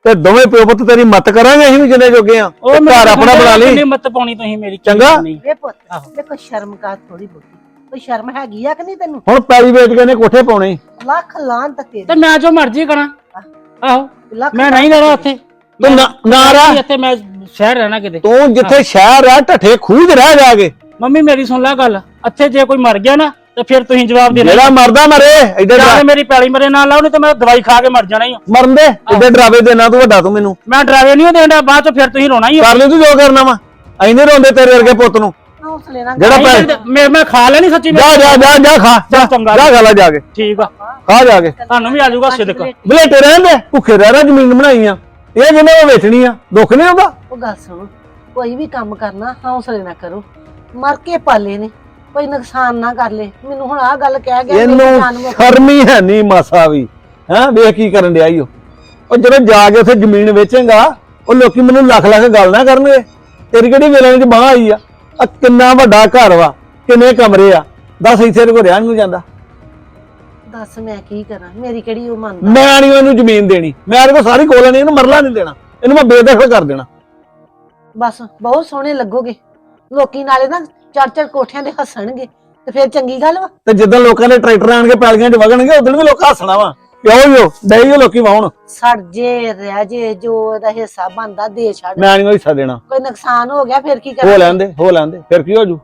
ਤੇ ਦੋਵੇਂ ਪਿਓ ਪੁੱਤ ਤੇਰੀ ਮਤ ਕਰਾਂਗੇ ਅਸੀਂ ਵੀ ਜਿੰਨੇ ਜੋਗੇ ਆ ਘਰ ਆਪਣਾ ਬਣਾ ਲਈ। ਕਿੰਨੀ ਮਤ ਪਾਉਣੀ ਤੁਸੀਂ ਮੇਰੀ ਕੀ ਚੰਗਾ? ਕਰਨੀ? ਵੇ ਪੁੱਤ ਆਹੋ। ਦੇਖੋ ਸ਼ਰਮ ਕਰ ਥੋੜੀ ਬਹੁਤੀ। ਕੋਈ ਸ਼ਰਮ ਹੈਗੀ ਆ ਕਿ ਨਹੀਂ ਤੈਨੂੰ? ਹੁਣ ਪੈਲੀ ਵੇਚ ਕੇ ਨੇ ਕੋਠੇ ਪਾਉਣੇ। ਲੱਖ ਲਾਂ ਤਾਂ ਤੇ ਤੇਰੇ ਮੈਂ ਜੋ ਮਰਜ਼ੀ ਕਰਾਂ। ਆਹੋ ਲੱਖ ਮੈਂ ਨਹੀਂ ਰਹਿਣਾ ਉੱਥੇ। ਤੂੰ ਨਾ ਨਾ ਰਹਿ। ਇੱਥੇ ਮੈਂ ਸ਼ਹਿਰ ਰਹਿਣਾ ਕਿਤੇ। ਤੂੰ ਜਿੱਥੇ ਸ਼ਹਿਰ ਆ ਢੱਠੇ ਖੂਜ ਰਹਿ ਜਾ ਕੇ। ਮੰਮੀ ਮੇਰੀ ਸੁਣ ਲੈ ਗੱਲ ਇੱਥੇ ਜੇ ਕੋਈ ਮਰ ਗਿਆ ਨਾ ਤੇ ਫਿਰ ਤੁਸੀਂ ਜਵਾਬ ਦੇਣਾ। ਜਿਹੜਾ ਮਰਦਾ ਮਰੇ ਇੱਧਰ ਚਾਹੇ ਮੇਰੀ ਪੈਲੀ ਮਰੇ ਨਾਲ ਨਹੀਂ ਤੇ ਮੈਂ ਦਵਾਈ ਖਾ ਕੇ ਮਰ ਜਾਣਾ ਹੀ ਆ। ਮਰਨ ਦੇ ਇੱਧਰ ਡਰਾਵੇ ਦੇਣਾ ਤੂੰ ਵੱਡਾ ਤੂੰ ਮੈਨੂੰ। ਮੈਂ ਡਰਾਵੇ ਨਹੀਂ ਦੇਣਾ ਬਾਅਦ ਚ ਫਿਰ ਤੁਸੀਂ ਰੋਣਾ ਹੀ ਆ। ਕਰ ਲਈ ਤੂੰ ਜੋ ਕਰਨਾ ਵਾ। ਐਨੇ ਰੋਂਦੇ ਤੇਰੇ ਵਰਗੇ ਪੁੱਤ ਨੂੰ। ਹੌਸਲੇ ਨਾਲ ਜਿਹੜਾ ਨਹੀਂ ਪੈ ਮੈਂ ਮੈਂ ਖਾ ਲੈਣੀ ਸੱਚੀ ਜਾ ਜਾ ਜਾ ਜਾ ਖਾ ਜਾ ਚੰਗਾ। ਜਾ ਖਾ ਲੈ ਜਾ ਕੇ। ਠੀਕ ਆ। ਖਾ ਜਾ ਕੇ। ਤੁਹਾਨੂੰ ਵੀ ਆ ਜਾਊਗਾ ਸਿਦਕ ਬਲੇਟੇ ਰਹਿਣ ਦੇ ਭੁੱਖੇ ਰਹਿ ਰਹਿ ਜ਼ਮੀਨ ਬਣਾਈ ਆ। ਇਹ ਜਿਹਨੇ ਉਹ ਵੇਚਣੀ ਆ ਦੁੱਖ ਨਹੀਂ ਆਉਂਦਾ? ਉਹ ਗੱਲ ਸੁਣੋ ਕੋਈ ਵੀ ਕੰਮ ਕਰਨਾ ਹੌਸਲੇ ਨਾਲ ਕਰੋ। ਮਰ ਕੇ ਪਾਲੇ ਨੇ। ਕੋਈ ਨੁਕਸਾਨ ਨਾ ਕਰ ਲੇ। ਮੈਨੂੰ ਹੁਣ ਆਹ ਗੱਲ ਕਹਿ ਗਿਆ ਮੇਰੀ ਜਾਨ ਇਹਨੂੰ ਮੁੱਕ- ਸ਼ਰਮ ਹੀ ਹੈ ਨਹੀਂ ਮਾਸਾ ਵੀ। ਹੈਂ ਵੇਖ ਕੀ ਕਰਨ ਡਿਆ ਈ ਉਹ। ਉਹ ਜਦੋਂ ਜਾ ਕੇ ਉੱਥੇ ਜ਼ਮੀਨ ਵੇਚੇਗਾ ਉਹ ਲੋਕੀ ਮੈਨੂੰ ਲੱਖ ਲੱਖ ਗੱਲ ਨਾ ਕਰਨਗੇ। ਤੇਰੀ ਕਿਹੜੀ ਵੇਲੇ ਚ ਬਾਹ ਆਈ ਆ? ਆ ਕਿੰਨਾ ਵੱਡਾ ਘਰ ਵਾ ਕਿੰਨੇ ਕਮਰੇ ਆ? ਦੱਸ ਇੱਥੇ ਕੋ ਰਹਿਣ ਨੂੰ ਜਾਂਦਾ। ਦੱਸ ਮੈਂ ਕੀ ਕਰਾਂ? ਮੇਰੀ ਕਿਹੜੀ ਉਹ ਮੰਨਦਾ ਮੈਂ ਨਹੀਂ ਉਹਨੂੰ ਜ਼ਮੀਨ ਦੇਣੀ। ਮੈਂ ਇਹਦੇ ਕੋਲ ਸਾਰੀ ਕੋਲ ਨਹੀਂ ਇਹਨੂੰ ਮਰਲਾ ਨਹੀਂ ਦੇਣਾ। ਇਹਨੂੰ ਮੈਂ ਬੇਦਖਲ ਕਰ ਦੇਣਾ। ਬਸ ਬਹੁਤ ਸੋਹਣੇ ਲੱਗੋਗੇ। ਲੋਕੀ ਨਾਲੇ ਨਾ ਚੜ ਚੜ ਕੋਠਿਆਂ ਦੇ ਹੱਸਣਗੇ ਤੇ ਫਿਰ ਚੰਗੀ ਗੱਲ ਵਾ। ਤੇ ਜਿੱਦਾਂ ਲੋਕਾਂ ਦੇ ਟਰੈਕਟਰ ਆਣ ਕੇ ਪੈਲੀਆਂ 'ਚ ਵਗਣਗੇ ਉਦੋਂ ਵੀ ਲੋਕ ਹੱਸਣਾ ਵਾ। ਕਿਉਂ ਹੀ ਉਹ ਡਈ ਲੋਕੀ ਵਾਉਣ ਸੜ ਜੇ ਰਹਿ ਜੇ ਜੋ ਇਹਦਾ ਹਿੱਸਾ ਬਣਦਾ ਦੇ ਛੱਡ। ਮੈਂ ਨਹੀਂ ਉਹ ਹਿੱਸਾ ਦੇਣਾ। ਕੋਈ ਨੁਕਸਾਨ ਹੋ ਗਿਆ ਫਿਰ ਕੀ ਹੋ ਕਰਾਂ ਲੈਂਦੇ ਹੋ ਲੈਂਦੇ ਫਿਰ ਕੀ ਹੋ ਜੂ?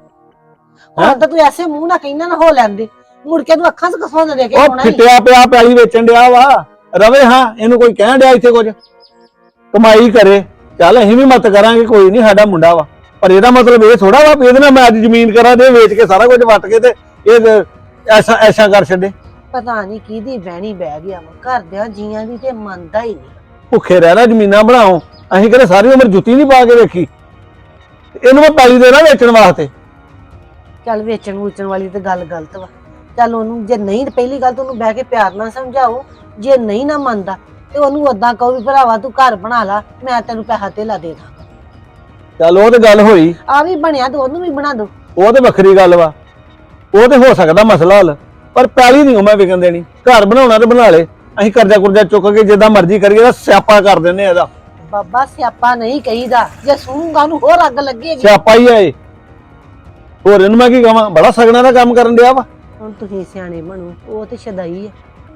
ਹੁਣ ਤਾਂ ਤੂੰ ਐਸੇ ਮੂੰਹ ਨਾਲ ਕਹਿੰਦਾ ਨਾ ਹੋ ਲੈਂਦੇ ਮੁੜ ਕੇ ਤੂੰ ਅੱਖਾਂ 'ਚ ਕਸੋਂ ਦੇ ਕੇ ਉਹ ਆਉਣਾ ਫਿੱਟਿਆ ਪਿਆ ਪੈਲੀ ਵੇਚਣ ਡਿਆ ਵਾ। ਰਵੇ ਹਾਂ ਇਹਨੂੰ ਕੋਈ ਕਹਿਣ ਡਿਆ ਇੱਥੇ ਕੁਝ? ਕਮਾਈ ਕਰੇ। ਚੱਲ ਅਸੀਂ ਵੀ ਮਤ ਕਰਾਂਗੇ ਕੋਈ ਨਹੀਂ ਸਾਡਾ ਮੁੰਡਾ ਵਾ। ਪਰ ਇਹਦਾ ਮਤਲਬ ਇਹ ਥੋੜਾ ਵਾ ਵੀ ਇਹਦੇ ਨਾਲ ਮੈਂ ਅੱਜ ਜ਼ਮੀਨ ਕਰਾਂ ਤੇ ਇਹ ਵੇਚ ਕੇ ਸਾਰਾ ਕੁਝ ਵਟ ਕੇ ਤੇ ਇਹ ਐਸਾ ਐਸਾ ਕਰ ਛੱਡੇ। ਪਤਾ ਨਹੀਂ ਕਿਹਦੀ ਬਹਿਣੀ ਬਹਿ ਗਿਆ ਵਾ। ਘਰਦਿਆਂ ਜੀਆਂ ਦੀ ਤੇ ਮੰਨਦਾ ਹੀ ਨਹੀਂ। ਭੁੱਖੇ ਰਹਿਣਾ ਜ਼ਮੀਨਾਂ ਬਣਾਓ। ਅਸੀਂ ਕਿਹੜੇ ਸਾਰੀ ਉਮਰ ਜੁੱਤੀ ਨਹੀਂ ਪਾ ਕੇ ਵੇਖੀ। ਤੇ ਇਹਨੂੰ ਮੈਂ ਪੈਲੀ ਦੇਣਾ ਵੇਚਣ ਵਾਸਤੇ। ਚੱਲ ਵੇਚਣ ਵੂਚਣ ਵਾਲੀ ਤੇ ਗੱਲ ਗਲਤ ਵਾ। ਚੱਲ ਉਹਨੂੰ ਜੇ ਨਹੀਂ ਪਹਿਲੀ ਗੱਲ ਤਾਂ ਉਹਨੂੰ ਬਹਿ ਕੇ ਪਿਆਰ ਨਾਲ ਸਮਝਾਓ। ਜੇ ਨਹੀਂ ਨਾ ਮੰਨਦਾ ਤੇ ਉਹਨੂੰ ਓਦਾਂ ਕਹੋ ਵੀ ਭਰਾਵਾ ਤੂੰ ਘਰ ਬਣਾ ਲਾ ਮੈਂ ਤੈਨੂੰ ਪੈਸਾ ਧੇਲਾ ਦੇ ਦਾਂ। ਚੱਲ ਉਹ ਤੇ ਗੱਲ ਹੋਈ। ਆ ਵੀ ਬਣਿਆ ਤੇ ਉਹਨੂੰ ਵੀ ਬਣਾ ਦੋ। ਉਹ ਤੇ ਵੱਖਰੀ ਗੱਲ ਵਾ। ਉਹ ਤੇ ਹੋ ਸਕਦਾ ਮਸਲਾ ਹੱਲ ਪਰ ਪੈਲੀ ਨਹੀਂ ਮੈਂ ਵਿਕਣ ਦੇਣੀ। ਘਰ ਬਣਾਉਣਾ ਤੇ ਬਣਾ ਲੇ। ਅਸੀਂ ਕਰਜ਼ਾ ਕੁਰਜ਼ਾ ਚੁੱਕ ਕੇ ਜਿੱਦਾਂ ਮਰਜ਼ੀ ਕਰੀਏ ਤਾਂ ਸਿਆਪਾ ਕਰ ਦਿੰਨੇ ਆ ਇਹਦਾ। ਬਾਬਾ ਸਿਆਪਾ ਨਹੀਂ ਕਹੀਦਾ। ਜੇ ਸੁਣੂਗਾ ਉਹਨੂੰ ਹੋਰ ਅੱਗ ਲੱਗੇਗੀ ਸਿਆਪਾ ਹੀ ਆ ਇਹ। ਹੋਰ ਇਹਨੂੰ ਮੈਂ ਕੀ ਕਹਾਂ? ਬੜਾ ਸਗਣਾ ਦਾ ਕੰਮ ਕਰਨ ਡਿਆ ਵਾ। ਹੁਣ ਤੁਸੀਂ ਸਿਆਣੇ ਬਣੋ ਉਹ ਤੇ ਸ਼ਦਾਈ ਹੈ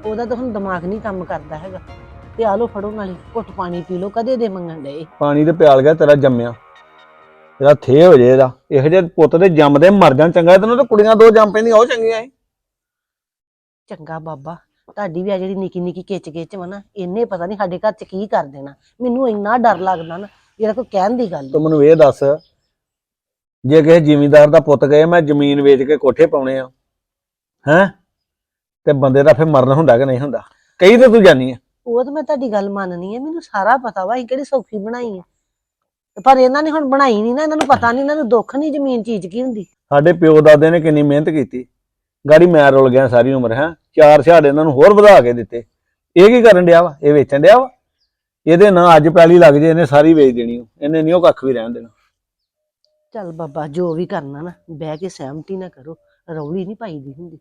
ਉਹਦਾ ਤਾਂ ਹੁਣ ਦਿਮਾਗ ਨਹੀਂ ਕੰਮ ਕਰਦਾ ਹੈਗਾ। ਤੇ ਆ ਲੋ ਫੜੋ ਨਾਲੇ ਘੁੱਟ ਪਾਣੀ ਪੀ ਲਓ ਕਦੇ ਦੇ ਮੰਗਣ ਡਏ। ਪਾਣੀ ਤੇ ਪਿਆਲ ਗਿਆ ਤੇਰਾ ਜੰਮਿਆ। ਤੇਰਾ ਥੇ ਹੋ ਜੇ ਇਹਦਾ। ਇਹੋ ਜਿਹੇ ਪੁੱਤ ਦੇ ਜੰਮਦੇ ਮਰ ਜਾਣ ਚੰਗਾ ਤੈਨੂੰ ਤਾਂ ਕੁੜੀਆਂ ਦੋ ਜੰਮ ਪੈਂਦੀਆਂ ਉਹ ਚੰਗੀਆਂ ਏ ਚੰਗਾ ਬਾਬਾ ਤੁਹਾਡੀ ਵੀ ਆ ਜਿਹੜੀ ਨਿੱਕੀ ਨਿੱਕੀ ਕਿਚ ਕਿਚ ਵਾ ਨਾ ਇਹਨੇ ਪਤਾ ਨਹੀਂ ਸਾਡੇ ਘਰ ਚ ਕੀ ਕਰ ਦੇਣਾ। ਮੈਨੂੰ ਇੰਨਾ ਡਰ ਲੱਗਦਾ ਨਾ ਜਿਹੜਾ ਕੋਈ ਕਹਿਣ ਦੀ ਗੱਲ ਤੂੰ ਮੈਨੂੰ ਇਹ ਦੱਸ ਜੇ ਕਿਸੇ ਜ਼ਿਮੀਂਦਾਰ ਦਾ ਪੁੱਤ ਗਏ ਮੈਂ ਜ਼ਮੀਨ ਵੇਚ ਕੇ ਕੋਠੇ ਪਾਉਣੇ ਆ ਹੈਂ? ਤੇ ਬੰਦੇ ਦਾ ਫਿਰ ਮਰਨ ਹੁੰਦਾ ਕਿ ਨਹੀਂ ਹੁੰਦਾ? ਕਈ ਤੇ ਤੂੰ ਜਾਨੀ ਆ। ਉਹ ਤਾਂ ਮੈਂ ਤੁਹਾਡੀ ਗੱਲ ਮੰਨਨੀ ਹੈ ਮੈਨੂੰ ਸਾਰਾ ਪਤਾ ਵਾ ਅਸੀਂ ਕਿਹੜੀ ਸੌਖੀ ਬਣਾਈ ਹੈ ਤੇ ਪਰ ਇਹਨਾਂ ਨੇ ਹੁਣ ਬਣਾਈ ਨਹੀਂ ਨਾ ਇਹਨਾਂ ਨੂੰ ਪਤਾ ਨਹੀਂ ਇਹਨਾਂ ਨੂੰ ਦੁੱਖ ਨਹੀਂ ਜ਼ਮੀਨ ਚੀਜ਼ ਕੀ ਹੁੰਦੀ। ਸਾਡੇ ਪਿਓ ਦਾਦੇ ਨੇ ਕਿੰਨੀ ਮਿਹਨਤ ਕੀਤੀ। ਗਾੜੀ ਮੈਂ ਰੁਲ ਗਿਆ ਸਾਰੀ ਉਮਰ ਹੈ। ਚਾਰ ਛਾੜ ਇਹਨਾਂ ਨੂੰ ਹੋਰ ਵਧਾ ਕੇ ਦਿੱਤੇ। ਇਹ ਕੀ ਕਰਨ ਡਿਆ ਵਾ? ਇਹ ਵੇਚਣ ਡਿਆ ਵਾ? ਇਹਦੇ ਨਾਂ ਅੱਜ ਪੈਲੀ ਲੱਗ ਜੇ ਇਹਨੇ ਸਾਰੀ ਵੇਚ ਦੇਣੀ ਓ। ਇਹਨੇ ਨਹੀਂ ਉਹ ਕੱਖ ਵੀ ਰਹਿਣ ਦੇਣਾ। ਚੱਲ ਬਾਬਾ ਜੋ ਵੀ ਕਰਨਾ ਨਾ ਬਹਿ ਕੇ ਸਹਿਮਤੀ ਨਾ ਕਰੋ। ਰੌਲੀ ਨਹੀਂ ਪਾਈਦੀ ਹੁੰਦੀ।